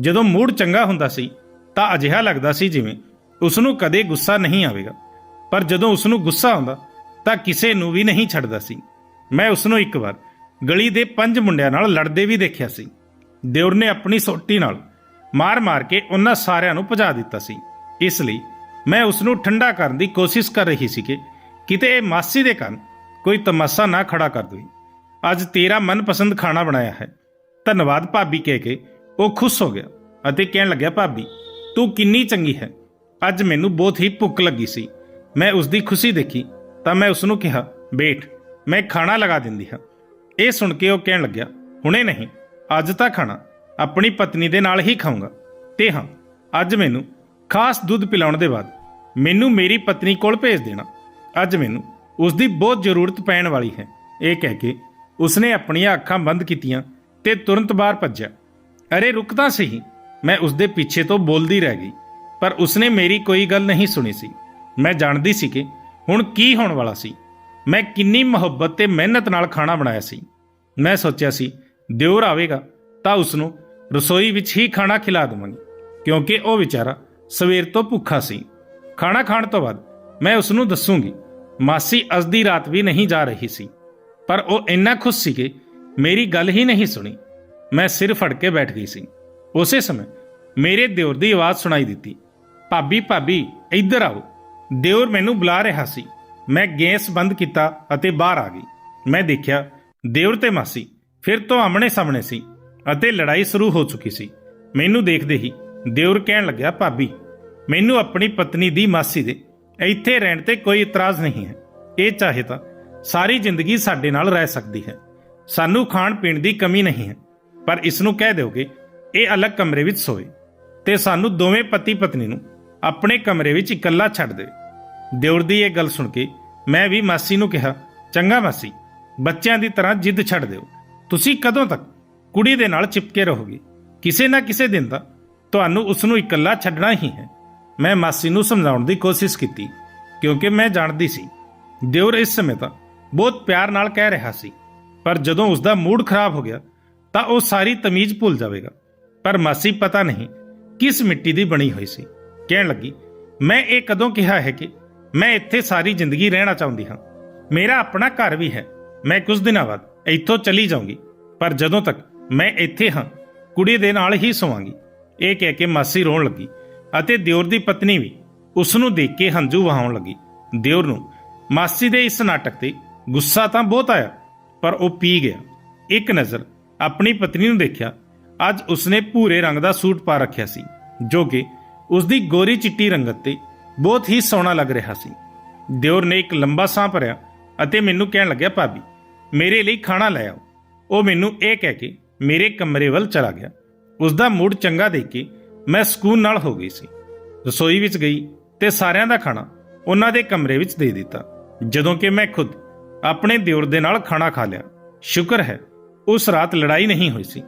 ਜਦੋਂ ਮੂਡ ਚੰਗਾ ਹੁੰਦਾ ਸੀ, ਤਾਂ ਅਜਿਹਾ ਲੱਗਦਾ ਸੀ ਜਿਵੇਂ ਉਸ ਨੂੰ ਕਦੇ ਗੁੱਸਾ ਨਹੀਂ ਆਵੇਗਾ। ਪਰ ਜਦੋਂ ਉਸ ਨੂੰ ਗੁੱਸਾ ਆਉਂਦਾ, ਤਾਂ ਕਿਸੇ ਨੂੰ ਵੀ ਨਹੀਂ ਛੱਡਦਾ ਸੀ। ਮੈਂ ਉਸ ਨੂੰ ਇੱਕ ਵਾਰ ਗਲੀ ਦੇ ਪੰਜ ਮੁੰਡਿਆਂ ਨਾਲ ਲੜਦੇ ਵੀ ਦੇਖਿਆ ਸੀ। ਦਿਉਰ ਨੇ ਆਪਣੀ ਸੋਟੀ ਨਾਲ ਮਾਰ-ਮਾਰ ਕੇ ਉਹਨਾਂ ਸਾਰਿਆਂ ਨੂੰ ਭਜਾ ਦਿੱਤਾ ਸੀ। ਇਸ ਲਈ ਮੈਂ ਉਸ ਨੂੰ ਠੰਡਾ ਕਰਨ ਦੀ ਕੋਸ਼ਿਸ਼ ਕਰ ਰਹੀ ਸੀ ਕਿ ਕਿਤੇ ਇਹ ਮਾਸੀ ਦੇ ਕੰਨ ਕੋਈ ਤਮਾਸ਼ਾ ਨਾ ਖੜਾ ਕਰ ਦੇਵੇ। ਅੱਜ ਤੇਰਾ ਮਨਪਸੰਦ ਖਾਣਾ ਬਣਾਇਆ ਹੈ। ਧੰਨਵਾਦ ਭਾਬੀ ਕਹਿ ਕੇ ਉਹ ਖੁਸ਼ ਹੋ ਗਿਆ ਅਤੇ ਕਹਿਣ ਲੱਗਿਆ, ਭਾਬੀ, ਤੂੰ ਕਿੰਨੀ ਚੰਗੀ ਹੈ। ਅੱਜ ਮੈਨੂੰ ਬਹੁਤ ਹੀ ਭੁੱਖ ਲੱਗੀ ਸੀ। ਮੈਂ ਉਸ ਦੀ ਖੁਸ਼ੀ ਦੇਖੀ ਤਾਂ ਮੈਂ ਉਸ ਨੂੰ ਕਿਹਾ ਬੈਠ ਮੈਂ ਖਾਣਾ ਲਗਾ ਦਿੰਦੀ ਹਾਂ। ਇਹ ਸੁਣ ਕੇ ਉਹ ਕਹਿਣ ਲੱਗਿਆ, ਹੁਣੇ ਨਹੀਂ, ਅੱਜ ਤਾਂ ਖਾਣਾ। ਆਪਣੀ ਪਤਨੀ ਦੇ ਨਾਲ ਹੀ ਖਾਊਂਗਾ। ਤੇ ਹਾਂ, ਅੱਜ ਮੈਨੂੰ ਖਾਸ ਦੁੱਧ ਪਿਲਾਉਣ ਦੇ ਬਾਅਦ ਮੈਨੂੰ ਮੇਰੀ ਪਤਨੀ ਕੋਲ ਭੇਜ ਦੇਣਾ। ਅੱਜ ਮੈਨੂੰ ਉਸ ਦੀ ਬਹੁਤ ਜ਼ਰੂਰਤ ਪੈਣ ਵਾਲੀ ਹੈ। ਇਹ ਕਹਿ ਕੇ ਉਸਨੇ ਆਪਣੀਆਂ ਅੱਖਾਂ ਬੰਦ ਕੀਤੀਆਂ ਤੇ ਤੁਰੰਤ ਬਾਹਰ ਭੱਜਿਆ। ਅਰੇ ਰੁਕ ਤਾਂ ਸਹੀ, ਮੈਂ ਉਸਦੇ ਪਿੱਛੇ ਤੋਂ ਬੋਲਦੀ ਰਹਿ ਗਈ, ਪਰ ਉਸਨੇ ਮੇਰੀ ਕੋਈ ਗੱਲ ਨਹੀਂ ਸੁਣੀ ਸੀ। ਮੈਂ ਜਾਣਦੀ ਸੀ ਕਿ ਹੁਣ ਕੀ ਹੋਣ ਵਾਲਾ ਸੀ। ਮੈਂ ਕਿੰਨੀ ਮੁਹੱਬਤ ਤੇ ਮਿਹਨਤ ਨਾਲ ਖਾਣਾ ਬਣਾਇਆ ਸੀ। ਮੈਂ ਸੋਚਿਆ ਸੀ, ਦਿਓਰ ਆਵੇਗਾ, ਤਾਂ ਉਸ ਨੂੰ ਰਸੋਈ ਵਿੱਚ ਹੀ ਖਾਣਾ ਖਿਲਾ ਦੇਵਾਂਗੀ, ਕਿਉਂਕਿ ਉਹ ਵਿਚਾਰਾ ਸਵੇਰ ਤੋਂ ਭੁੱਖਾ ਸੀ। ਖਾਣਾ ਖਾਣ ਤੋਂ ਬਾਅਦ ਮੈਂ ਉਸ ਨੂੰ ਦੱਸੂਗੀ, ਮਾਸੀ ਅੱਜ ਦੀ ਰਾਤ ਵੀ ਨਹੀਂ ਜਾ ਰਹੀ ਸੀ, ਪਰ ਉਹ ਇੰਨਾ ਖੁਸ਼ ਸੀ ਕਿ ਮੇਰੀ ਗੱਲ ਹੀ ਨਹੀਂ ਸੁਣੀ। ਮੈਂ ਸਿਰ ਫੜ ਕੇ ਬੈਠ ਗਈ ਸੀ। ਉਸੇ ਸਮੇਂ ਮੇਰੇ ਦਿਓਰ ਦੀ ਆਵਾਜ਼ ਸੁਣਾਈ ਦਿੱਤੀ। ਭਾਬੀ ਭਾਬੀ, ਇੱਧਰ ਆਓ। ਦਿਓਰ ਮੈਨੂੰ ਬੁਲਾ ਰਿਹਾ ਸੀ। ਮੈਂ ਗੈਸ ਬੰਦ ਕੀਤਾ ਅਤੇ ਬਾਹਰ ਆ ਗਈ। ਮੈਂ ਦੇਖਿਆ ਦਿਓਰ ਤੇ ਮਾਸੀ ਫਿਰ ਤੋਂ ਆਮਣੇ ਸਾਹਮਣੇ ਸੀ ਅਤੇ ਲੜਾਈ ਸ਼ੁਰੂ ਹੋ ਚੁੱਕੀ ਸੀ। ਮੈਨੂੰ ਦੇਖਦੇ ਹੀ ਦਿਓਰ ਕਹਿਣ ਲੱਗਿਆ, ਭਾਬੀ, ਮੈਨੂੰ ਆਪਣੀ ਪਤਨੀ ਦੀ ਮਾਸੀ ਦੇ ਇੱਥੇ ਰਹਿਣ ਤੇ ਕੋਈ ਇਤਰਾਜ਼ ਨਹੀਂ ਹੈ। ਇਹ ਚਾਹੇ ਤਾਂ ਸਾਰੀ ਜ਼ਿੰਦਗੀ ਸਾਡੇ ਨਾਲ ਰਹਿ ਸਕਦੀ ਹੈ। ਸਾਨੂੰ ਖਾਣ ਪੀਣ ਦੀ ਕਮੀ ਨਹੀਂ ਹੈ, ਪਰ ਇਸ ਨੂੰ ਕਹਿ ਦਿਓਗੇ ਇਹ ਅਲੱਗ ਕਮਰੇ ਵਿੱਚ ਸੋਏ ਤੇ ਸਾਨੂੰ ਦੋਵੇਂ ਪਤੀ ਪਤਨੀ ਨੂੰ ਆਪਣੇ ਕਮਰੇ ਵਿੱਚ ਇਕੱਲਾ ਛੱਡ ਦੇ ਦਿਉਰ ਦੀ ਇਹ ਗੱਲ ਸੁਣ ਕੇ ਮੈਂ ਵੀ ਮਾਸੀ ਨੂੰ ਕਿਹਾ, ਚੰਗਾ ਮਾਸੀ, ਬੱਚਿਆਂ ਦੀ ਤਰ੍ਹਾਂ ਜਿੱਦ ਛੱਡ ਦਿਓ। ਤੁਸੀਂ ਕਦੋਂ ਤੱਕ ਕੁੜੀ ਦੇ ਨਾਲ ਚਿਪਕੇ ਰਹੋਗੇ? ਕਿਸੇ ਨਾ ਕਿਸੇ ਦਿਨ ਦਾ ਤੁਹਾਨੂੰ ਉਸ ਨੂੰ ਇਕੱਲਾ ਛੱਡਣਾ ਹੀ ਹੈ। ਮੈਂ ਮਾਸੀ ਨੂੰ ਸਮਝਾਉਣ ਦੀ ਕੋਸ਼ਿਸ਼ ਕੀਤੀ, ਕਿਉਂਕਿ ਮੈਂ ਜਾਣਦੀ ਸੀ, ਦਿਉਰ ਇਸ ਸਮੇਂ ਤਾਂ ਬਹੁਤ ਪਿਆਰ ਨਾਲ ਕਹਿ ਰਿਹਾ ਸੀ ਪਰ ਜਦੋਂ ਉਸ ਦਾ ਮੂਡ ਖਰਾਬ ਹੋ ਗਿਆ, ਤਾਂ ਉਹ ਸਾਰੀ ਤਮੀਜ਼ ਭੁੱਲ ਜਾਵੇਗਾ। ਪਰ ਮਾਸੀ, ਪਤਾ ਨਹੀਂ ਕਿਸ ਮਿੱਟੀ ਦੀ ਬਣੀ ਹੋਈ ਸੀ। ਕਹਿਣ ਲੱਗੀ, ਮੈਂ ਇਹ ਕਦੋਂ ਕਿਹਾ ਹੈ ਕਿ ਮੈਂ ਇੱਥੇ ਸਾਰੀ ਜ਼ਿੰਦਗੀ ਰਹਿਣਾ ਚਾਹੁੰਦੀ ਹਾਂ। ਮੇਰਾ ਆਪਣਾ ਘਰ ਵੀ ਹੈ। ਮੈਂ ਕੁਝ ਦਿਨਾਂ ਬਾਅਦ ਇੱਥੋਂ ਚਲੀ ਜਾਊਂਗੀ। ਪਰ ਜਦੋਂ ਤੱਕ ਮੈਂ ਇੱਥੇ ਹਾਂ, ਕੁੜੀ ਦੇ ਨਾਲ ਹੀ ਸੋਵਾਂਗੀ। ਇਹ ਕਹਿ ਕੇ ਮਾਸੀ ਰੋਣ ਲੱਗੀ ਅਤੇ ਦਿਓਰ ਦੀ ਪਤਨੀ ਵੀ ਉਸ ਨੂੰ ਦੇਖ ਕੇ ਹੰਝੂ ਵਹਾਉਣ ਲੱਗੀ। ਦਿਓਰ ਨੂੰ ਮਾਸੀ ਦੇ ਇਸ ਨਾਟਕ ਤੇ ਗੁੱਸਾ ਤਾਂ ਬਹੁਤ ਆਇਆ। ਪਰ ਉਹ ਪੀ ਗਿਆ। ਇੱਕ ਨਜ਼ਰ ਆਪਣੀ ਪਤਨੀ ਨੂੰ ਦੇਖਿਆ, ਅੱਜ ਉਸਨੇ ਭੂਰੇ ਰੰਗ ਦਾ ਸੂਟ ਪਾ ਰੱਖਿਆ ਸੀ, ਜੋ ਕਿ ਉਸਦੀ ਗੋਰੀ ਚਿੱਟੀ ਰੰਗਤ ਤੇ ਬਹੁਤ ਹੀ ਸੋਹਣਾ ਲੱਗ ਰਿਹਾ ਸੀ। ਦਿਓਰ ਨੇ ਇੱਕ ਲੰਬਾ ਸਾਹ ਭਰਿਆ ਅਤੇ ਮੈਨੂੰ ਕਹਿਣ ਲੱਗਿਆ, ਭਾਬੀ, ਮੇਰੇ ਲਈ ਖਾਣਾ ਲੈ ਆਓ। ਉਹ ਮੈਨੂੰ ਇਹ ਕਹਿ ਕੇ ਮੇਰੇ ਕਮਰੇ ਵੱਲ ਚਲਾ ਗਿਆ। ਉਸ ਦਾ ਮੂਡ ਚੰਗਾ ਦੇਖ ਕੇ ਮੈਂ ਸਕੂਨ ਨਾਲ ਹੋ ਗਈ ਸੀ। ਰਸੋਈ ਵਿੱਚ ਗਈ ਤੇ ਸਾਰਿਆਂ ਦਾ ਖਾਣਾ ਉਹਨਾਂ ਦੇ ਕਮਰੇ ਵਿੱਚ ਦੇ ਦਿੱਤਾ, ਜਦੋਂ ਕਿ ਮੈਂ ਖੁਦ ਆਪਣੇ ਦਿਓਰ ਦੇ ਨਾਲ ਖਾਣਾ ਖਾ ਲਿਆ। ਸ਼ੁਕਰ ਹੈ, ਉਸ ਰਾਤ ਲੜਾਈ ਨਹੀਂ ਹੋਈ ਸੀ।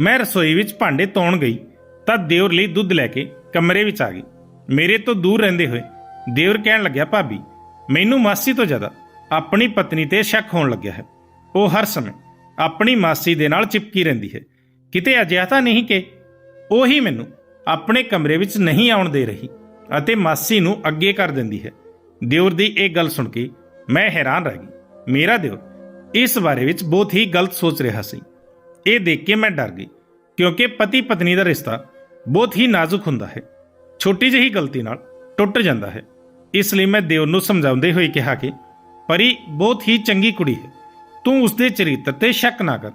ਮੈਂ ਰਸੋਈ ਵਿੱਚ ਭਾਂਡੇ ਧੋਣ ਗਈ, ਤਾਂ ਦਿਓਰ ਲਈ ਦੁੱਧ ਲੈ ਕੇ ਕਮਰੇ ਵਿੱਚ ਆ ਗਈ। ਮੇਰੇ ਤੋਂ ਦੂਰ ਰਹਿੰਦੇ ਹੋਏ ਦਿਓਰ ਕਹਿਣ ਲੱਗਿਆ, ਭਾਬੀ, ਮੈਨੂੰ ਮਾਸੀ ਤੋਂ ਜ਼ਿਆਦਾ ਆਪਣੀ ਪਤਨੀ ਤੇ ਸ਼ੱਕ ਹੋਣ ਲੱਗਿਆ ਹੈ। ਉਹ ਹਰ ਸਮੇਂ ਆਪਣੀ ਮਾਸੀ ਦੇ ਨਾਲ ਚਿਪਕੀ ਰਹਿੰਦੀ ਹੈ। ਕਿਤੇ ਅਜਿਹਾ ਤਾਂ ਨਹੀਂ ਕਿ ਉਹ ਹੀ ਮੈਨੂੰ ਆਪਣੇ ਕਮਰੇ ਵਿੱਚ ਨਹੀਂ ਆਉਣ ਦੇ ਰਹੀ ਅਤੇ ਮਾਸੀ ਨੂੰ ਅੱਗੇ ਕਰ ਦਿੰਦੀ ਹੈ? ਦਿਓਰ ਦੀ ਇਹ ਗੱਲ ਸੁਣ ਕੇ ਮੈਂ ਹੈਰਾਨ ਰਹਿ ਗਈ। ਮੇਰਾ ਦਿਓ ਇਸ ਬਾਰੇ ਵਿੱਚ ਬਹੁਤ ਹੀ ਗਲਤ ਸੋਚ ਰਿਹਾ ਸੀ। ਇਹ ਦੇਖ ਕੇ ਮੈਂ ਡਰ ਗਈ, ਕਿਉਂਕਿ ਪਤੀ ਪਤਨੀ ਦਾ ਰਿਸ਼ਤਾ ਬਹੁਤ ਹੀ ਨਾਜ਼ੁਕ ਹੁੰਦਾ ਹੈ। ਛੋਟੀ ਜਿਹੀ ਗਲਤੀ ਨਾਲ ਟੁੱਟ ਜਾਂਦਾ ਹੈ। ਇਸ ਲਈ ਮੈਂ ਦਿਓਰ ਨੂੰ ਸਮਝਾਉਂਦੇ ਹੋਏ ਕਿਹਾ ਕਿ ਪਰੀ ਬਹੁਤ ਹੀ ਚੰਗੀ ਕੁੜੀ ਹੈ। ਤੂੰ ਉਸਦੇ ਚਰਿੱਤਰ ਤੇ ਸ਼ੱਕ ਨਾ ਕਰ।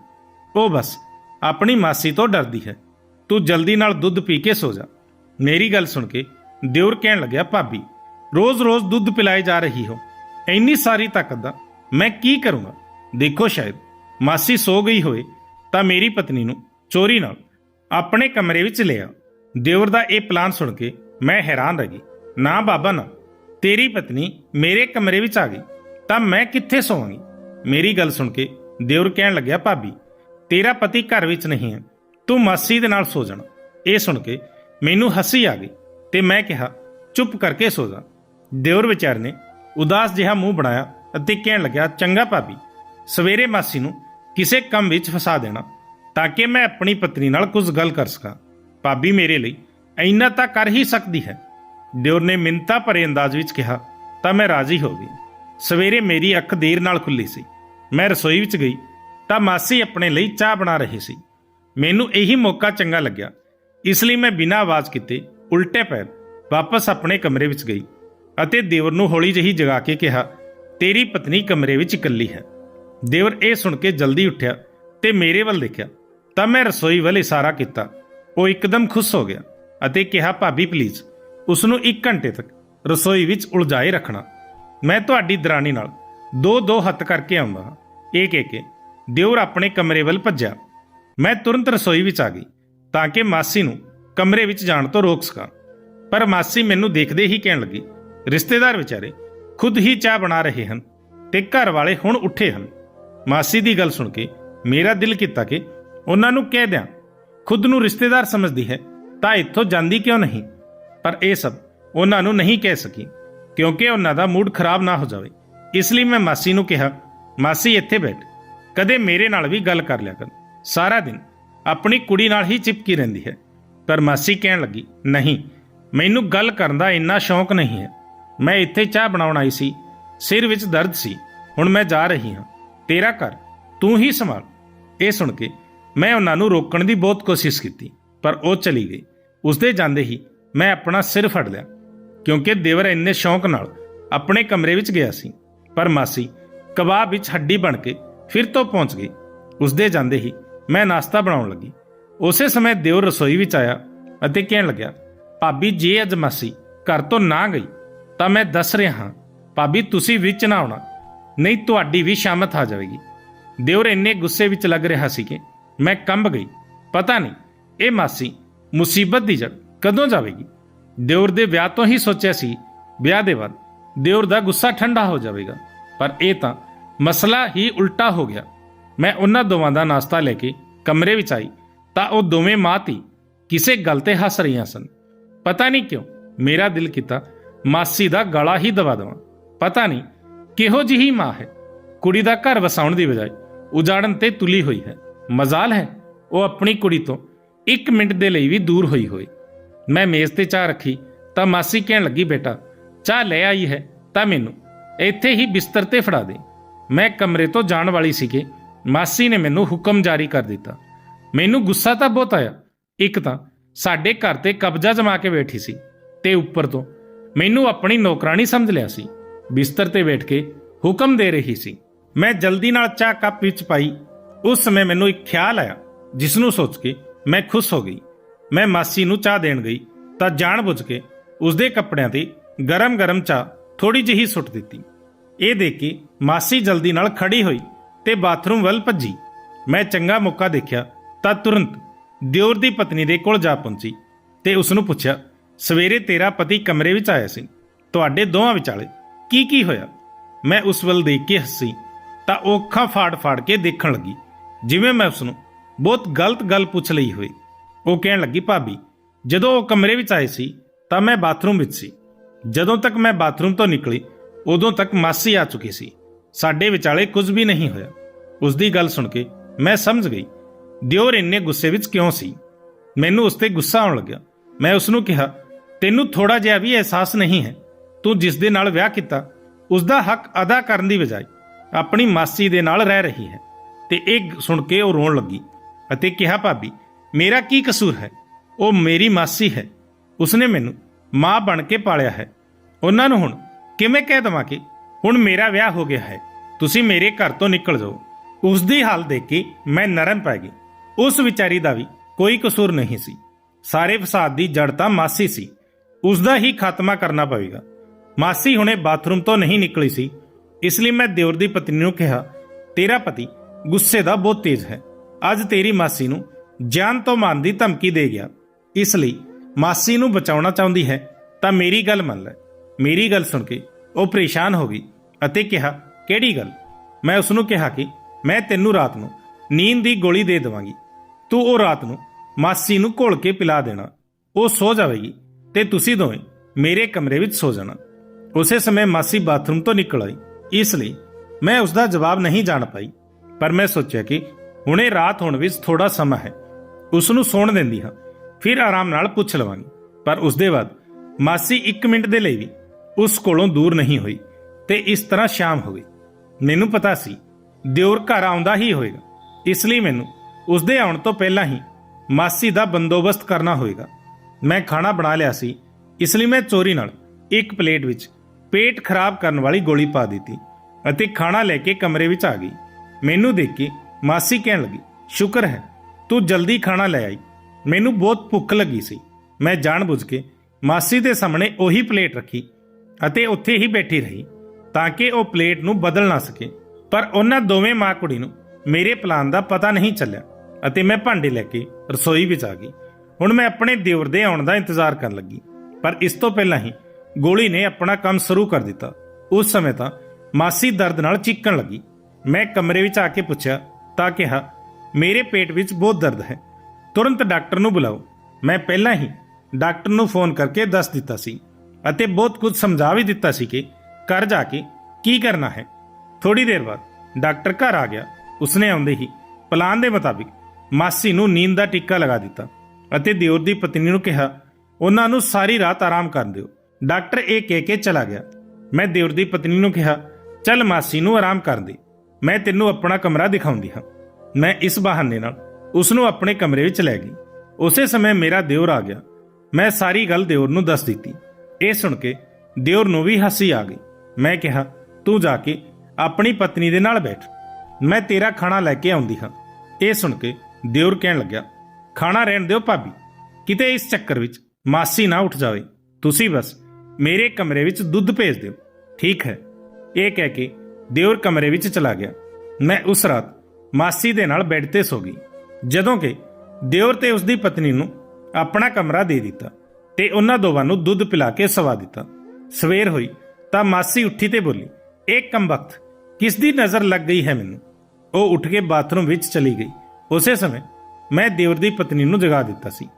ਉਹ ਬਸ ਆਪਣੀ ਮਾਸੀ ਤੋਂ ਡਰਦੀ ਹੈ। ਤੂੰ ਜਲਦੀ ਨਾਲ ਦੁੱਧ ਪੀ ਕੇ ਸੋ ਜਾ। ਮੇਰੀ ਗੱਲ ਸੁਣ ਕੇ ਦਿਓਰ ਕਹਿਣ ਲੱਗਿਆ, ਭਾਬੀ, ਰੋਜ਼-ਰੋਜ਼ ਦੁੱਧ ਪਿਲਾਏ ਜਾ ਰਹੀ ਹੋ। ਇੰਨੀ ਸਾਰੀ ਤਾਕਤ ਦਾ ਮੈਂ ਕੀ ਕਰੂੰਗਾ? ਦੇਖੋ ਸ਼ਾਇਦ, ਮਾਸੀ ਸੋ ਗਈ ਹੋਵੇ ਤਾਂ ਮੇਰੀ ਪਤਨੀ ਨੂੰ ਚੋਰੀ ਨਾਲ ਆਪਣੇ ਕਮਰੇ ਵਿੱਚ ਲਿਆ ਦਿਓਰ ਦਾ ਇਹ ਪਲਾਨ ਸੁਣ ਕੇ ਮੈਂ ਹੈਰਾਨ ਰਹਿ ਗਈ। ਨਾ ਬਾਬਾ, ਨਾ। ਤੇਰੀ ਪਤਨੀ ਮੇਰੇ ਕਮਰੇ ਵਿੱਚ ਆ ਗਈ, ਤਾਂ ਮੈਂ ਕਿੱਥੇ ਸੋਵਾਂਗੀ? ਮੇਰੀ ਗੱਲ ਸੁਣ ਕੇ ਦੇਵਰ ਕਹਿਣ ਲੱਗਿਆ, ਭਾਬੀ, ਤੇਰਾ ਪਤੀ ਘਰ ਵਿੱਚ ਨਹੀਂ ਹੈ, ਤੂੰ ਮਾਸੀ ਦੇ ਨਾਲ ਸੋ ਜਾਣਾ। ਇਹ ਸੁਣ ਕੇ ਮੈਨੂੰ ਹੱਸੀ ਆ ਗਈ ਤੇ ਮੈਂ ਕਿਹਾ, ਚੁੱਪ ਕਰਕੇ ਸੋ ਜਾ। ਦਿਓਰ ਵਿਚਾਰ ਨੇ ਉਦਾਸ ਜਿਹਾ ਮੂੰਹ ਬਣਾਇਆ ਅਤੇ ਕਹਿਣ ਲੱਗਿਆ, ਚੰਗਾ ਭਾਬੀ, ਸਵੇਰੇ ਮਾਸੀ ਨੂੰ ਕਿਸੇ ਕੰਮ ਵਿੱਚ ਫਸਾ ਦੇਣਾ ਤਾਂ ਕਿ ਮੈਂ ਆਪਣੀ ਪਤਨੀ ਨਾਲ ਕੁਝ ਗੱਲ ਕਰ ਸਕਾਂ। ਭਾਬੀ ਮੇਰੇ ਲਈ ਇੰਨਾ ਤਾਂ ਕਰ ਹੀ ਸਕਦੀ ਹੈ। ਦਿਓਰ ਨੇ ਮਿੰਤਾ ਭਰੇ ਅੰਦਾਜ਼ ਵਿੱਚ ਕਿਹਾ, ਤਾਂ ਮੈਂ ਰਾਜ਼ੀ ਹੋ ਗਈ। ਸਵੇਰੇ ਮੇਰੀ ਅੱਖ ਦੇਰ ਨਾਲ ਖੁੱਲੀ ਸੀ। ਮੈਂ ਰਸੋਈ ਵਿੱਚ ਗਈ ਤਾਂ ਮਾਸੀ ਆਪਣੇ ਲਈ ਚਾਹ ਬਣਾ ਰਹੀ ਸੀ। ਮੈਨੂੰ ਇਹੀ ਮੌਕਾ ਚੰਗਾ ਲੱਗਿਆ। ਇਸ ਲਈ ਮੈਂ ਬਿਨਾਂ ਆਵਾਜ਼ ਕੀਤੇ ਉਲਟੇ ਪੈਰ ਵਾਪਸ ਆਪਣੇ ਕਮਰੇ ਵਿੱਚ ਗਈ ਅਤੇ ਦੇਵਰ ਨੂੰ ਹੌਲੀ ਜਿਹੀ ਜਗਾ ਕੇ ਕਿਹਾ ਤੇਰੀ ਪਤਨੀ ਕਮਰੇ ਵਿੱਚ ਇਕੱਲੀ ਹੈ। ਦੇਵਰ ਇਹ ਸੁਣ ਕੇ ਜਲਦੀ ਉੱਠਿਆ ਤੇ ਮੇਰੇ ਵੱਲ ਦੇਖਿਆ। ਤਾਂ ਮੈਂ ਰਸੋਈ ਵੱਲ ਇਸ਼ਾਰਾ ਕੀਤਾ। ਉਹ ਇੱਕਦਮ ਖੁਸ਼ ਹੋ ਗਿਆ ਅਤੇ ਕਿਹਾ, ਭਾਬੀ ਪਲੀਜ਼ ਉਸ ਨੂੰ 1 ਘੰਟੇ ਤੱਕ ਰਸੋਈ ਵਿੱਚ ਉਲਝਾਏ ਰੱਖਣਾ। ਮੈਂ ਤੁਹਾਡੀ ਦਰਾਣੀ ਨਾਲ ਦੋ ਦੋ ਹੱਥ ਕਰਕੇ ਆਉਂਦਾ ਹਾਂ। ਇਹ ਕਹਿ ਕੇ ਦਿਓਰ ਆਪਣੇ ਕਮਰੇ ਵੱਲ ਭੱਜਿਆ। ਮੈਂ ਤੁਰੰਤ ਰਸੋਈ ਵਿੱਚ ਆ ਗਈ ਤਾਂ ਕਿ ਮਾਸੀ ਨੂੰ ਕਮਰੇ ਵਿੱਚ ਜਾਣ ਤੋਂ ਰੋਕ ਸਕਾਂ। ਪਰ ਮਾਸੀ ਮੈਨੂੰ ਦੇਖਦੇ ਹੀ ਕਹਿਣ ਲੱਗੀ, ਰਿਸ਼ਤੇਦਾਰ ਵਿਚਾਰੇ ਖੁਦ ਹੀ ਚਾਹ ਬਣਾ ਰਹੇ ਹਨ ਤੇ ਘਰ ਵਾਲੇ ਹੁਣ ਉੱਠੇ ਹਨ। ਮਾਸੀ ਦੀ ਗੱਲ ਸੁਣ ਕੇ ਮੇਰਾ ਦਿਲ ਕੀਤਾ ਕਿ ਉਹਨਾਂ ਨੂੰ ਕਹਿ ਦਿਆਂ, ਖੁਦ ਨੂੰ ਰਿਸ਼ਤੇਦਾਰ ਸਮਝਦੀ ਹੈ, ਤਾਂ ਇੱਥੋਂ ਜਾਂਦੀ ਕਿਉਂ ਨਹੀਂ? ਪਰ ਇਹ ਸਭ ਉਹਨਾਂ ਨੂੰ ਨਹੀਂ ਕਹਿ ਸਕੀ, ਕਿਉਂਕਿ ਉਹਨਾਂ ਦਾ ਮੂਡ ਖਰਾਬ ਨਾ ਹੋ ਜਾਵੇ। ਇਸ ਲਈ ਮੈਂ ਮਾਸੀ ਨੂੰ ਕਿਹਾ, ਮਾਸੀ, ਇੱਥੇ ਬੈਠ। ਕਦੇ ਮੇਰੇ ਨਾਲ ਵੀ ਗੱਲ ਕਰ ਲਿਆ ਕਰ। ਸਾਰਾ ਦਿਨ ਆਪਣੀ ਕੁੜੀ ਨਾਲ ਹੀ ਚਿਪਕੀ ਰਹਿੰਦੀ ਹੈ। ਪਰ ਮਾਸੀ ਕਹਿਣ ਲੱਗੀ, ਨਹੀਂ, ਮੈਨੂੰ ਗੱਲ ਕਰਨ ਦਾ ਇੰਨਾ ਸ਼ੌਂਕ ਨਹੀਂ ਹੈ। ਮੈਂ ਇੱਥੇ ਚਾਹ ਬਣਾਉਣ ਆਈ ਸੀ। ਸਿਰ ਵਿੱਚ ਦਰਦ ਸੀ। ਹੁਣ ਮੈਂ ਜਾ ਰਹੀ ਹਾਂ। ਤੇਰਾ ਘਰ, ਤੂੰ ਹੀ ਸੰਭਾਲ। ਇਹ ਸੁਣ ਕੇ ਮੈਂ ਉਹਨਾਂ ਨੂੰ ਰੋਕਣ ਦੀ ਬਹੁਤ ਕੋਸ਼ਿਸ਼ ਕੀਤੀ, ਪਰ ਉਹ ਚਲੀ ਗਈ। ਉਸਦੇ ਜਾਂਦੇ ਹੀ ਮੈਂ ਆਪਣਾ ਸਿਰ ਫੜ ਲਿਆ, ਕਿਉਂਕਿ ਦੇਵਰ ਇੰਨੇ ਸ਼ੌਂਕ ਨਾਲ ਆਪਣੇ ਕਮਰੇ ਵਿੱਚ ਗਿਆ ਸੀ। ਪਰ ਮਾਸੀ ਕਬਾਬ ਵਿੱਚ ਹੱਡੀ ਬਣ ਕੇ ਫਿਰ ਤੋਂ ਪਹੁੰਚ ਗਈ। ਉਸਦੇ ਜਾਂਦੇ ਹੀ ਮੈਂ ਨਾਸ਼ਤਾ ਬਣਾਉਣ ਲੱਗੀ। ਉਸੇ ਸਮੇਂ ਦਿਓਰ ਰਸੋਈ ਵਿੱਚ ਆਇਆ ਅਤੇ ਕਹਿਣ ਲੱਗਿਆ, ਭਾਬੀ, ਜੇ ਅੱਜ ਮਾਸੀ ਘਰ ਤੋਂ ਨਾ ਗਈ ਤਾਂ ਮੈਂ ਦੱਸ ਰਿਹਾ ਹਾਂ, ਭਾਬੀ ਤੁਸੀਂ ਵਿੱਚ ਨਾ ਆਉਣਾ, ਨਹੀਂ ਤੁਹਾਡੀ ਵੀ ਸ਼ਾਮਤ ਆ ਜਾਵੇਗੀ। ਦਿਓਰ ਇੰਨੇ ਗੁੱਸੇ ਵਿੱਚ ਲੱਗ ਰਿਹਾ ਸੀ ਕਿ ਮੈਂ ਕੰਬ ਗਈ। ਪਤਾ ਨਹੀਂ, ਇਹ ਮਾਸੀ ਮੁਸੀਬਤ ਦੀ ਜੜ ਕਦੋਂ ਜਾਵੇਗੀ? ਦਿਓਰ ਦੇ ਵਿਆਹ ਤੋਂ ਹੀ ਸੋਚਿਆ ਸੀ, ਵਿਆਹ ਦੇ ਬਾਅਦ ਦਿਓਰ ਦਾ ਗੁੱਸਾ ਠੰਡਾ ਹੋ ਜਾਵੇਗਾ। ਪਰ ਇਹ ਤਾਂ ਮਸਲਾ ਹੀ ਉਲਟਾ ਹੋ ਗਿਆ। ਮੈਂ ਉਹਨਾਂ ਦੋਵਾਂ ਦਾ ਨਾਸ਼ਤਾ ਲੈ ਕੇ ਕਮਰੇ ਵਿੱਚ ਆਈ, ਤਾਂ ਉਹ ਦੋਵੇਂ ਮਾਂ ਧੀ ਕਿਸੇ ਗੱਲ ਤੇ ਹੱਸ ਰਹੀਆਂ ਸਨ। ਪਤਾ ਨਹੀਂ ਕਿਉਂ ਮੇਰਾ ਦਿਲ ਕੀਤਾ ਮਾਸੀ ਦਾ ਗਲਾ ਹੀ ਦਬਾ ਦੇਵਾਂ। ਪਤਾ ਨਹੀਂ ਕਿਹੋ ਜਿਹੀ ਮਾਂ ਹੈ। ਕੁੜੀ ਦਾ ਘਰ ਵਸਾਉਣ ਦੀ ਬਜਾਏ ਉਜਾੜਨ ਤੇ ਤੁਲੀ ਹੋਈ ਹੈ। ਮਜ਼ਾਲ ਹੈ ਉਹ ਆਪਣੀ ਕੁੜੀ ਤੋਂ ਇੱਕ ਮਿੰਟ ਦੇ ਲਈ ਵੀ ਦੂਰ ਹੋਈ ਹੋਈ ਮੈਂ ਮੇਜ਼ ਤੇ ਚਾਹ ਰੱਖੀ ਤਾਂ ਮਾਸੀ ਕਹਿਣ ਲੱਗੀ, ਬੇਟਾ, ਚਾਹ ਲੈ ਆਈ ਹੈ ਤਾਂ ਮੈਨੂੰ ਇੱਥੇ ਹੀ ਬਿਸਤਰ ਤੇ ਫੜਾ ਦੇ। ਮੈਂ ਕਮਰੇ ਤੋਂ ਜਾਣ ਵਾਲੀ ਸੀ ਕਿ ਮਾਸੀ ਨੇ ਮੈਨੂੰ ਹੁਕਮ ਜਾਰੀ ਕਰ ਦਿੱਤਾ। ਮੈਨੂੰ ਗੁੱਸਾ ਤਾਂ ਬਹੁਤ ਆਇਆ। ਇੱਕ ਤਾਂ ਸਾਡੇ ਘਰ ਤੇ ਕਬਜ਼ਾ ਜਮਾ ਕੇ ਬੈਠੀ ਸੀ ਤੇ ਉੱਪਰ ਤੋਂ ਮੈਨੂੰ ਆਪਣੀ ਨੌਕਰਾਨੀ ਸਮਝ ਲਿਆ ਸੀ। ਬਿਸਤਰ ਤੇ ਬੈਠ ਕੇ ਹੁਕਮ ਦੇ ਰਹੀ ਸੀ। ਮੈਂ ਜਲਦੀ ਨਾਲ ਚਾਹ ਕੱਪ ਵਿੱਚ ਪਾਈ। ਉਸ ਸਮੇਂ ਮੈਨੂੰ ਇੱਕ ਖਿਆਲ ਆਇਆ ਜਿਸ ਨੂੰ ਸੋਚ ਕੇ ਮੈਂ ਖੁਸ਼ ਹੋ ਗਈ। ਮੈਂ ਮਾਸੀ ਨੂੰ ਚਾਹ ਦੇਣ ਗਈ ਤਾਂ ਜਾਣਬੁੱਝ ਕੇ ਉਸਦੇ ਕੱਪੜਿਆਂ ਤੇ ਗਰਮ-ਗਰਮ ਚਾਹ ਥੋੜੀ ਜਿਹੀ ਸੁੱਟ ਦਿੱਤੀ। ਇਹ ਦੇਖ ਕੇ ਮਾਸੀ ਜਲਦੀ ਨਾਲ ਖੜੀ ਹੋਈ ਤੇ ਬਾਥਰੂਮ ਵੱਲ ਭੱਜੀ। ਮੈਂ ਚੰਗਾ ਮੌਕਾ ਦੇਖਿਆ ਤਾਂ ਤੁਰੰਤ ਦਿਓਰ ਦੀ ਪਤਨੀ ਦੇ ਕੋਲ ਜਾ ਪਹੁੰਚੀ ਤੇ ਉਸ ਨੂੰ ਪੁੱਛਿਆ ਸਵੇਰੇ ਤੇਰਾ ਪਤੀ ਕਮਰੇ ਵਿੱਚ ਆਇਆ ਸੀ। ਤੁਹਾਡੇ ਦੋਹਾਂ ਵਿਚਾਲੇ ਕੀ ਕੀ ਹੋਇਆ? ਮੈਂ ਉਸ ਵੱਲ ਦੇਖ ਕੇ ਹੱਸੀ, ਤਾਂ ਉਹ ਅੱਖਾਂ ਫਾੜ-ਫਾੜ ਕੇ ਦੇਖਣ ਲੱਗੀ, ਜਿਵੇਂ ਮੈਂ ਉਸ ਨੂੰ ਬਹੁਤ ਗਲਤ ਗੱਲ ਪੁੱਛ ਲਈ ਹੋਈ ਉਹ ਕਹਿਣ ਲੱਗੀ, ਭਾਬੀ, ਜਦੋਂ ਉਹ ਕਮਰੇ ਵਿੱਚ ਆਏ ਸੀ, ਤਾਂ ਮੈਂ ਬਾਥਰੂਮ ਵਿੱਚ ਸੀ। ਜਦੋਂ ਤੱਕ ਮੈਂ ਬਾਥਰੂਮ ਤੋਂ ਨਿਕਲੀ, ਉਦੋਂ ਤੱਕ ਮਾਸੀ ਆ ਚੁੱਕੀ ਸੀ। ਸਾਡੇ ਵਿਚਾਲੇ ਕੁਝ ਵੀ ਨਹੀਂ ਹੋਇਆ। ਉਸ ਦੀ ਗੱਲ ਸੁਣ ਕੇ ਮੈਂ ਸਮਝ ਗਈ, ਦਿਓਰ ਇੰਨੇ ਗੁੱਸੇ ਵਿੱਚ ਕਿਉਂ ਸੀ। ਮੈਨੂੰ ਉਸ ਤੇ ਗੁੱਸਾ ਆਉਣ ਲੱਗਿਆ। ਮੈਂ ਉਸ ਨੂੰ ਕਿਹਾ ਤੈਨੂੰ ਥੋੜਾ ਜਿਹਾ ਵੀ ਅਹਿਸਾਸ ਨਹੀਂ ਹੈ। ਤੂੰ ਜਿਸ ਦੇ ਨਾਲ ਵਿਆਹ ਕੀਤਾ, ਉਸ ਦਾ ਹੱਕ ਅਦਾ ਕਰਨ ਦੀ ਬਜਾਏ ਆਪਣੀ ਮਾਸੀ ਦੇ ਨਾਲ ਰਹਿ ਰਹੀ ਹੈ। ਤੇ ਇਹ ਸੁਣ ਕੇ ਉਹ ਰੋਣ ਲੱਗੀ ਅਤੇ ਕਿਹਾ, ਭਾਬੀ, ਮੇਰਾ ਕੀ ਕਸੂਰ ਹੈ? ਉਹ ਮੇਰੀ ਮਾਸੀ ਹੈ। ਉਸਨੇ ਮੈਨੂੰ ਮਾਂ ਬਣ ਕੇ ਪਾਲਿਆ ਹੈ। ਉਹਨਾਂ ਨੂੰ ਹੁਣ ਕਿਵੇਂ ਕਹਿ ਦਵਾਂ ਕਿ ਹੁਣ ਮੇਰਾ ਵਿਆਹ ਹੋ ਗਿਆ ਹੈ। ਤੁਸੀਂ ਮੇਰੇ ਘਰ ਤੋਂ ਨਿਕਲ ਜਾਓ। ਉਸ ਦੀ ਹਾਲ ਦੇਖ ਕੇ ਮੈਂ ਨਰਮ ਪੈ ਗਈ। ਉਸ ਵਿਚਾਰੀ ਦਾ ਵੀ ਕੋਈ ਕਸੂਰ ਨਹੀਂ ਸੀ। ਸਾਰੇ ਫਸਾਦ ਦੀ ਜੜ ਤਾਂ ਮਾਸੀ ਸੀ। ਉਸ ਦਾ ਹੀ ਖਾਤਮਾ ਕਰਨਾ ਪਵੇਗਾ। ਮਾਸੀ ਹੁਣੇ ਬਾਥਰੂਮ ਤੋਂ ਨਹੀਂ ਨਿਕਲੀ ਸੀ, ਇਸ ਲਈ ਮੈਂ ਦਿਓਰ ਦੀ ਪਤਨੀ ਨੂੰ ਕਿਹਾ, ਤੇਰਾ ਪਤੀ ਗੁੱਸੇ ਦਾ ਬਹੁਤ ਤੇਜ਼ ਹੈ। ਅੱਜ ਤੇਰੀ ਮਾਸੀ ਨੂੰ ਜਾਨ ਤੋਂ ਮਾਰਨ ਦੀ ਧਮਕੀ ਦੇ ਗਿਆ। ਇਸ ਲਈ ਮਾਸੀ ਨੂੰ ਬਚਾਉਣਾ ਚਾਹੁੰਦੀ ਹੈ, ਤਾਂ ਮੇਰੀ ਗੱਲ ਮੰਨ ਲੈ। ਮੇਰੀ ਗੱਲ ਸੁਣ ਕੇ ਉਹ ਪਰੇਸ਼ਾਨ ਹੋ ਗਈ ਅਤੇ ਕਿਹਾ, ਕਿਹੜੀ ਗੱਲ? ਮੈਂ ਉਸ ਨੂੰ ਕਿਹਾ ਕਿ ਮੈਂ ਤੈਨੂੰ ਰਾਤ ਨੂੰ ਨੀਂਦ ਦੀ ਗੋਲੀ ਦੇ ਦੇਵਾਂਗੀ। ਤੂੰ ਉਹ ਰਾਤ ਨੂੰ ਮਾਸੀ ਨੂੰ ਘੋਲ ਕੇ ਪਿਲਾ ਦੇਣਾ। ਉਹ ਸੋ ਜਾਵੇਗੀ। ਤੇ ਤੁਸੀਂ ਦੋਵੇਂ ਮੇਰੇ ਕਮਰੇ ਵਿੱਚ ਸੋ ਜਾਣਾ। ਉਸੇ ਸਮੇਂ ਮਾਸੀ ਬਾਥਰੂਮ ਤੋਂ ਨਿਕਲ ਆਈ। ਇਸ ਲਈ ਮੈਂ ਉਸ ਦਾ ਜਵਾਬ ਨਹੀਂ ਜਾਣ ਪਾਈ, ਪਰ ਮੈਂ ਸੋਚਿਆ ਕਿ ਹੁਣੇ ਰਾਤ ਹੋਣ ਵਿੱਚ ਥੋੜਾ ਸਮਾਂ ਹੈ। ਉਸ ਨੂੰ ਸੌਣ ਦਿੰਦੀ ਹਾਂ, ਫਿਰ ਆਰਾਮ ਨਾਲ ਪੁੱਛ ਲਵਾਂਗੀ। ਪਰ ਉਸ ਦੇ ਬਾਅਦ ਮਾਸੀ 1 ਮਿੰਟ ਦੇ ਲਈ ਵੀ ਉਸ ਕੋਲੋਂ ਦੂਰ ਨਹੀਂ ਹੋਈ ਤੇ ਇਸ ਤਰ੍ਹਾਂ ਸ਼ਾਮ ਹੋ ਗਈ। ਮੈਨੂੰ ਪਤਾ ਸੀ, ਦਿਓਰ ਘਰ ਆਉਂਦਾ ਹੀ ਹੋਵੇਗਾ ਇਸ ਲਈ ਮੈਨੂੰ ਉਸ ਦੇ ਆਉਣ ਤੋਂ ਪਹਿਲਾਂ ਹੀ ਮਾਸੀ ਦਾ ਬੰਦੋਬਸਤ ਕਰਨਾ ਹੋਵੇਗਾ ਮੈਂ ਖਾਣਾ ਬਣਾ ਲਿਆ ਸੀ, ਇਸ ਲਈ ਮੈਂ ਚੋਰੀ ਨਾਲ ਇੱਕ ਪਲੇਟ ਵਿੱਚ ਪੇਟ ਖਰਾਬ ਕਰਨ ਵਾਲੀ ਗੋਲੀ ਪਾ ਦਿੱਤੀ ਅਤੇ ਖਾਣਾ ਲੈ ਕੇ ਕਮਰੇ ਵਿੱਚ ਆ ਗਈ। ਮੈਨੂੰ ਦੇਖ ਕੇ ਮਾਸੀ ਕਹਿਣ ਲੱਗੀ, ਸ਼ੁਕਰ ਹੈ, ਤੂੰ ਜਲਦੀ ਖਾਣਾ ਲੈ ਆਈ। ਮੈਨੂੰ ਬਹੁਤ ਭੁੱਖ ਲੱਗੀ ਸੀ। ਮੈਂ ਜਾਣਬੁੱਝ ਕੇ ਮਾਸੀ ਦੇ ਸਾਹਮਣੇ ਉਹੀ ਪਲੇਟ ਰੱਖੀ ਅਤੇ ਉੱਥੇ ਹੀ ਬੈਠੀ ਰਹੀ ਤਾਂ ਕਿ ਉਹ ਪਲੇਟ ਨੂੰ ਬਦਲ ਨਾ ਸਕੇ। ਪਰ ਉਹਨਾਂ ਦੋਵੇਂ ਮਾਂ ਕੁੜੀ ਨੂੰ ਮੇਰੇ ਪਲਾਨ ਦਾ ਪਤਾ ਨਹੀਂ ਚੱਲਿਆ ਅਤੇ ਮੈਂ ਭਾਂਡੇ ਲੈ ਕੇ ਰਸੋਈ ਵਿੱਚ ਆ ਗਈ। ਹੁਣ ਮੈਂ ਆਪਣੇ ਦਿਓਰ ਦੇ ਆਉਣ ਦਾ ਇੰਤਜ਼ਾਰ ਕਰਨ ਲੱਗੀ। ਪਰ ਇਸ ਤੋਂ ਪਹਿਲਾਂ ਹੀ ਗੋਲੀ ਨੇ ਆਪਣਾ ਕੰਮ ਸ਼ੁਰੂ ਕਰ ਦਿੱਤਾ। ਉਸ ਸਮੇਂ ਤਾਂ ਮਾਸੀ ਦਰਦ ਨਾਲ ਚੀਕਣ ਲੱਗੀ। ਮੈਂ ਕਮਰੇ ਵਿੱਚ ਆ ਕੇ ਪੁੱਛਿਆ, ਤਾਂ ਕਿਹਾ, ਮੇਰੇ ਪੇਟ ਵਿੱਚ ਬਹੁਤ ਦਰਦ ਹੈ। ਤੁਰੰਤ ਡਾਕਟਰ ਨੂੰ ਬੁਲਾਓ। ਮੈਂ ਪਹਿਲਾਂ ਹੀ ਡਾਕਟਰ ਨੂੰ ਫੋਨ ਕਰਕੇ ਦੱਸ ਦਿੱਤਾ ਸੀ ਅਤੇ ਬਹੁਤ ਕੁਝ ਸਮਝਾ ਵੀ ਦਿੱਤਾ ਸੀ ਕਿ ਘਰ ਜਾ ਕੇ ਕੀ ਕਰਨਾ ਹੈ। ਥੋੜੀ ਦੇਰ ਬਾਅਦ ਡਾਕਟਰ ਘਰ ਆ ਗਿਆ। ਉਸਨੇ ਆਉਂਦੇ ਹੀ ਪਲਾਨ ਦੇ ਮੁਤਾਬਿਕ ਮਾਸੀ ਨੂੰ ਨੀਂਦ ਦਾ ਟੀਕਾ ਲਗਾ ਦਿੱਤਾ। ਅਤੇ ਦਿਓਰ ਦੀ ਪਤਨੀ ਨੂੰ ਕਿਹਾ, ਉਹਨਾਂ ਨੂੰ ਸਾਰੀ ਰਾਤ ਆਰਾਮ ਕਰਨ ਦਿਓ। ਡਾਕਟਰ ਇਹ ਕਹਿ ਕੇ ਚਲਾ ਗਿਆ। ਮੈਂ ਦਿਓਰ ਦੀ ਪਤਨੀ ਨੂੰ ਕਿਹਾ, ਚੱਲ ਮਾਸੀ ਨੂੰ ਆਰਾਮ ਕਰ ਦੇ। ਮੈਂ ਤੈਨੂੰ ਆਪਣਾ ਕਮਰਾ ਦਿਖਾਉਂਦੀ ਹਾਂ। ਮੈਂ ਇਸ ਬਹਾਨੇ ਨਾਲ ਉਸ ਨੂੰ ਆਪਣੇ ਕਮਰੇ ਵਿੱਚ ਲੈ ਗਈ। ਉਸੇ ਸਮੇਂ ਮੇਰਾ ਦਿਓਰ ਆ ਗਿਆ। ਮੈਂ ਸਾਰੀ ਗੱਲ ਦਿਓਰ ਨੂੰ ਦੱਸ ਦਿੱਤੀ। ਇਹ ਸੁਣ ਕੇ ਦਿਓਰ ਨੂੰ ਵੀ ਹੱਸੀ ਆ ਗਈ। ਮੈਂ ਕਿਹਾ, ਤੂੰ ਜਾ ਕੇ ਆਪਣੀ ਪਤਨੀ ਦੇ ਨਾਲ ਬੈਠ। ਮੈਂ ਤੇਰਾ ਖਾਣਾ ਲੈ ਕੇ ਆਉਂਦੀ ਹਾਂ। ਇਹ ਸੁਣ ਕੇ ਦਿਓਰ ਕਹਿਣ ਲੱਗਿਆ ਖਾਣਾ ਰਹਿਣ ਦਿਓ ਭਾਬੀ। ਕਿਤੇ ਇਸ ਚੱਕਰ ਵਿੱਚ ਮਾਸੀ ਨਾ ਉੱਠ ਜਾਵੇ, ਤੁਸੀਂ ਬਸ ਮੇਰੇ ਕਮਰੇ ਵਿੱਚ ਦੁੱਧ ਭੇਜ ਦਿਓ। ਠੀਕ ਹੈ। ਇਹ ਕਹਿ ਕੇ ਦਿਓਰ ਕਮਰੇ ਵਿੱਚ ਚਲਾ ਗਿਆ। ਮੈਂ ਉਸ ਰਾਤ ਮਾਸੀ ਦੇ ਨਾਲ ਬੈੱਡ ਤੇ ਸੋ ਗਈ। ਜਦੋਂ ਕਿ ਦਿਓਰ ਤੇ ਉਸ ਦੀ ਪਤਨੀ ਨੂੰ ਆਪਣਾ ਕਮਰਾ ਦੇ ਦਿੱਤਾ ਤੇ ਉਹਨਾਂ ਦੋਵਾਂ ਨੂੰ ਦੁੱਧ ਪਿਲਾ ਕੇ ਸਵਾ ਦਿੱਤਾ। ਸਵੇਰ ਹੋਈ ਤਾਂ ਮਾਸੀ ਉੱਠੀ ਤੇ ਬੋਲੀ, ਇਹ ਕੰਬਖਤ ਕਿਸ ਦੀ ਨਜ਼ਰ ਲੱਗ ਗਈ ਹੈ ਮੈਨੂੰ? ਉਹ ਉੱਠ ਕੇ ਬਾਥਰੂਮ ਵਿੱਚ ਚਲੀ ਗਈ। ਉਸੇ ਸਮੇਂ ਮੈਂ ਦੇਵਰ ਦੀ ਪਤਨੀ ਨੂੰ ਜਗਾ ਦਿੱਤਾ ਸੀ।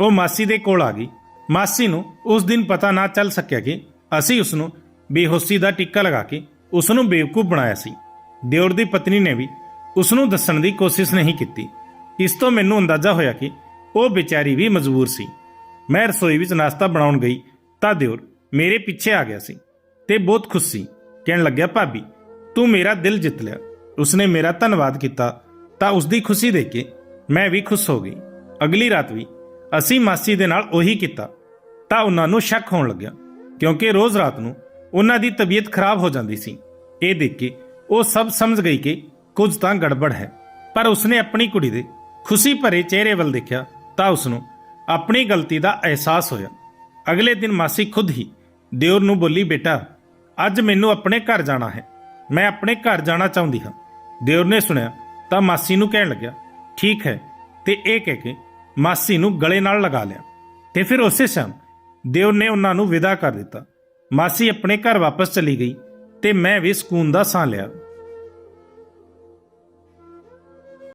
ਉਹ ਮਾਸੀ ਦੇ ਕੋਲ ਆ ਗਈ। ਮਾਸੀ ਨੂੰ ਉਸ ਦਿਨ ਪਤਾ ਨਾ ਚੱਲ ਸਕਿਆ ਕਿ ਅਸੀਂ ਉਸ ਨੂੰ ਬੇਹੋਸ਼ੀ ਦਾ ਟਿੱਕਾ ਲਗਾ ਕੇ ਉਸ ਨੂੰ ਬੇਵਕੂਫ ਬਣਾਇਆ ਸੀ। ਦਿਓਰ ਦੀ ਪਤਨੀ ਨੇ ਵੀ ਉਸ ਨੂੰ ਦੱਸਣ ਦੀ ਕੋਸ਼ਿਸ਼ ਨਹੀਂ ਕੀਤੀ। ਇਸ ਤੋਂ ਮੈਨੂੰ ਅੰਦਾਜ਼ਾ ਹੋਇਆ ਕਿ ਉਹ ਵਿਚਾਰੀ ਵੀ ਮਜਬੂਰ ਸੀ। ਮੈਂ ਰਸੋਈ ਵਿੱਚ ਨਾਸ਼ਤਾ ਬਣਾਉਣ ਗਈ ਤਾਂ ਦਿਓਰ ਮੇਰੇ ਪਿੱਛੇ ਆ ਗਿਆ ਸੀ ਤੇ ਬਹੁਤ ਖੁਸ਼ ਸੀ। ਕਹਿਣ ਲੱਗਿਆ, ਭਾਬੀ, ਤੂੰ ਮੇਰਾ ਦਿਲ ਜਿੱਤ ਲਿਆ। ਉਸਨੇ ਮੇਰਾ ਧੰਨਵਾਦ ਕੀਤਾ ਤਾਂ ਉਸ ਦੀ ਖੁਸ਼ੀ ਦੇਖ ਕੇ ਮੈਂ ਵੀ ਖੁਸ਼ ਹੋ ਗਈ। ਅਗਲੀ ਰਾਤ ਵੀ ਅਸੀਂ ਮਾਸੀ ਦੇ ਨਾਲ ਉਹੀ ਕੀਤਾ। ਤਾਂ ਉਹਨਾਂ ਨੂੰ ਸ਼ੱਕ ਹੋਣ ਲੱਗਿਆ, ਕਿਉਂਕਿ ਰੋਜ਼ ਰਾਤ ਨੂੰ ਉਹਨਾਂ ਦੀ ਤਬੀਅਤ ਖਰਾਬ ਹੋ ਜਾਂਦੀ ਸੀ। ਇਹ ਦੇਖ ਕੇ ਉਹ ਸਭ ਸਮਝ ਗਈ ਕਿ ਕੁਝ ਤਾਂ ਗੜਬੜ ਹੈ। ਪਰ ਉਸਨੇ ਆਪਣੀ ਕੁੜੀ ਦੇ ਖੁਸ਼ੀ ਭਰੇ ਚਿਹਰੇ ਵੱਲ ਦੇਖਿਆ ਤਾਂ ਉਸ ਨੂੰ ਆਪਣੀ ਗਲਤੀ ਦਾ ਅਹਿਸਾਸ ਹੋਇਆ। ਅਗਲੇ ਦਿਨ ਮਾਸੀ ਖੁਦ ਹੀ ਦਿਓਰ ਨੂੰ ਬੋਲੀ, ਬੇਟਾ, ਅੱਜ ਮੈਨੂੰ ਆਪਣੇ ਘਰ ਜਾਣਾ ਹੈ। ਮੈਂ ਆਪਣੇ ਘਰ ਜਾਣਾ ਚਾਹੁੰਦੀ ਹਾਂ। ਦਿਓਰ ਨੇ ਸੁਣਿਆ ਤਾਂ ਮਾਸੀ ਨੂੰ ਕਹਿਣ ਲੱਗਿਆ ਠੀਕ ਹੈ, ਤੇ ਇਹ ਕਹਿ ਕੇ ਮਾਸੀ ਨੂੰ ਗਲੇ ਨਾਲ ਲਗਾ ਲਿਆ। ਤੇ ਫਿਰ ਉਸੇ ਸ਼ਾਮ ਦਿਓਰ ਨੇ ਉਹਨਾਂ ਨੂੰ ਵਿਦਾ ਕਰ ਦਿੱਤਾ। ਮਾਸੀ ਆਪਣੇ ਘਰ ਵਾਪਸ ਚਲੀ ਗਈ ਤੇ ਮੈਂ ਵੀ ਸਕੂਨ ਦਾ ਸਾਹ ਲਿਆ।